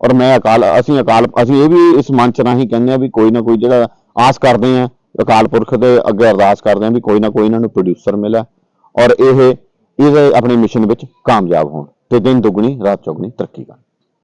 S1: ਔਰ ਮੈਂ ਅਕਾਲ ਅਸੀਂ ਅਕਾਲ ਅਸੀਂ ਇਹ ਵੀ ਇਸ ਮੰਚ ਰਾਹੀਂ ਕਹਿੰਦੇ ਆ ਵੀ ਕੋਈ ਨਾ ਕੋਈ ਜਿਹੜਾ ਆਸ ਕਰਦੇ ਆ ਅਕਾਲ ਪੁਰਖ ਦੇ ਅੱਗੇ ਅਰਦਾਸ ਕਰਦੇ ਆ ਵੀ ਕੋਈ ਨਾ ਕੋਈ ਇਹਨਾਂ ਨੂੰ ਪ੍ਰੋਡਿਊਸਰ ਮਿਲਿਆ। ਔਰ ਇਹ ਇਹਦੇ ਆਪਣੇ ਮਿਸ਼ਨ ਵਿੱਚ ਕਾਮਯਾਬ ਹੋਣ ਤੇ ਦਿਨ ਦੁਗਣੀ ਰਾਤ ਚੌਗਣੀ ਤਰੱਕੀ ਕਰਨ।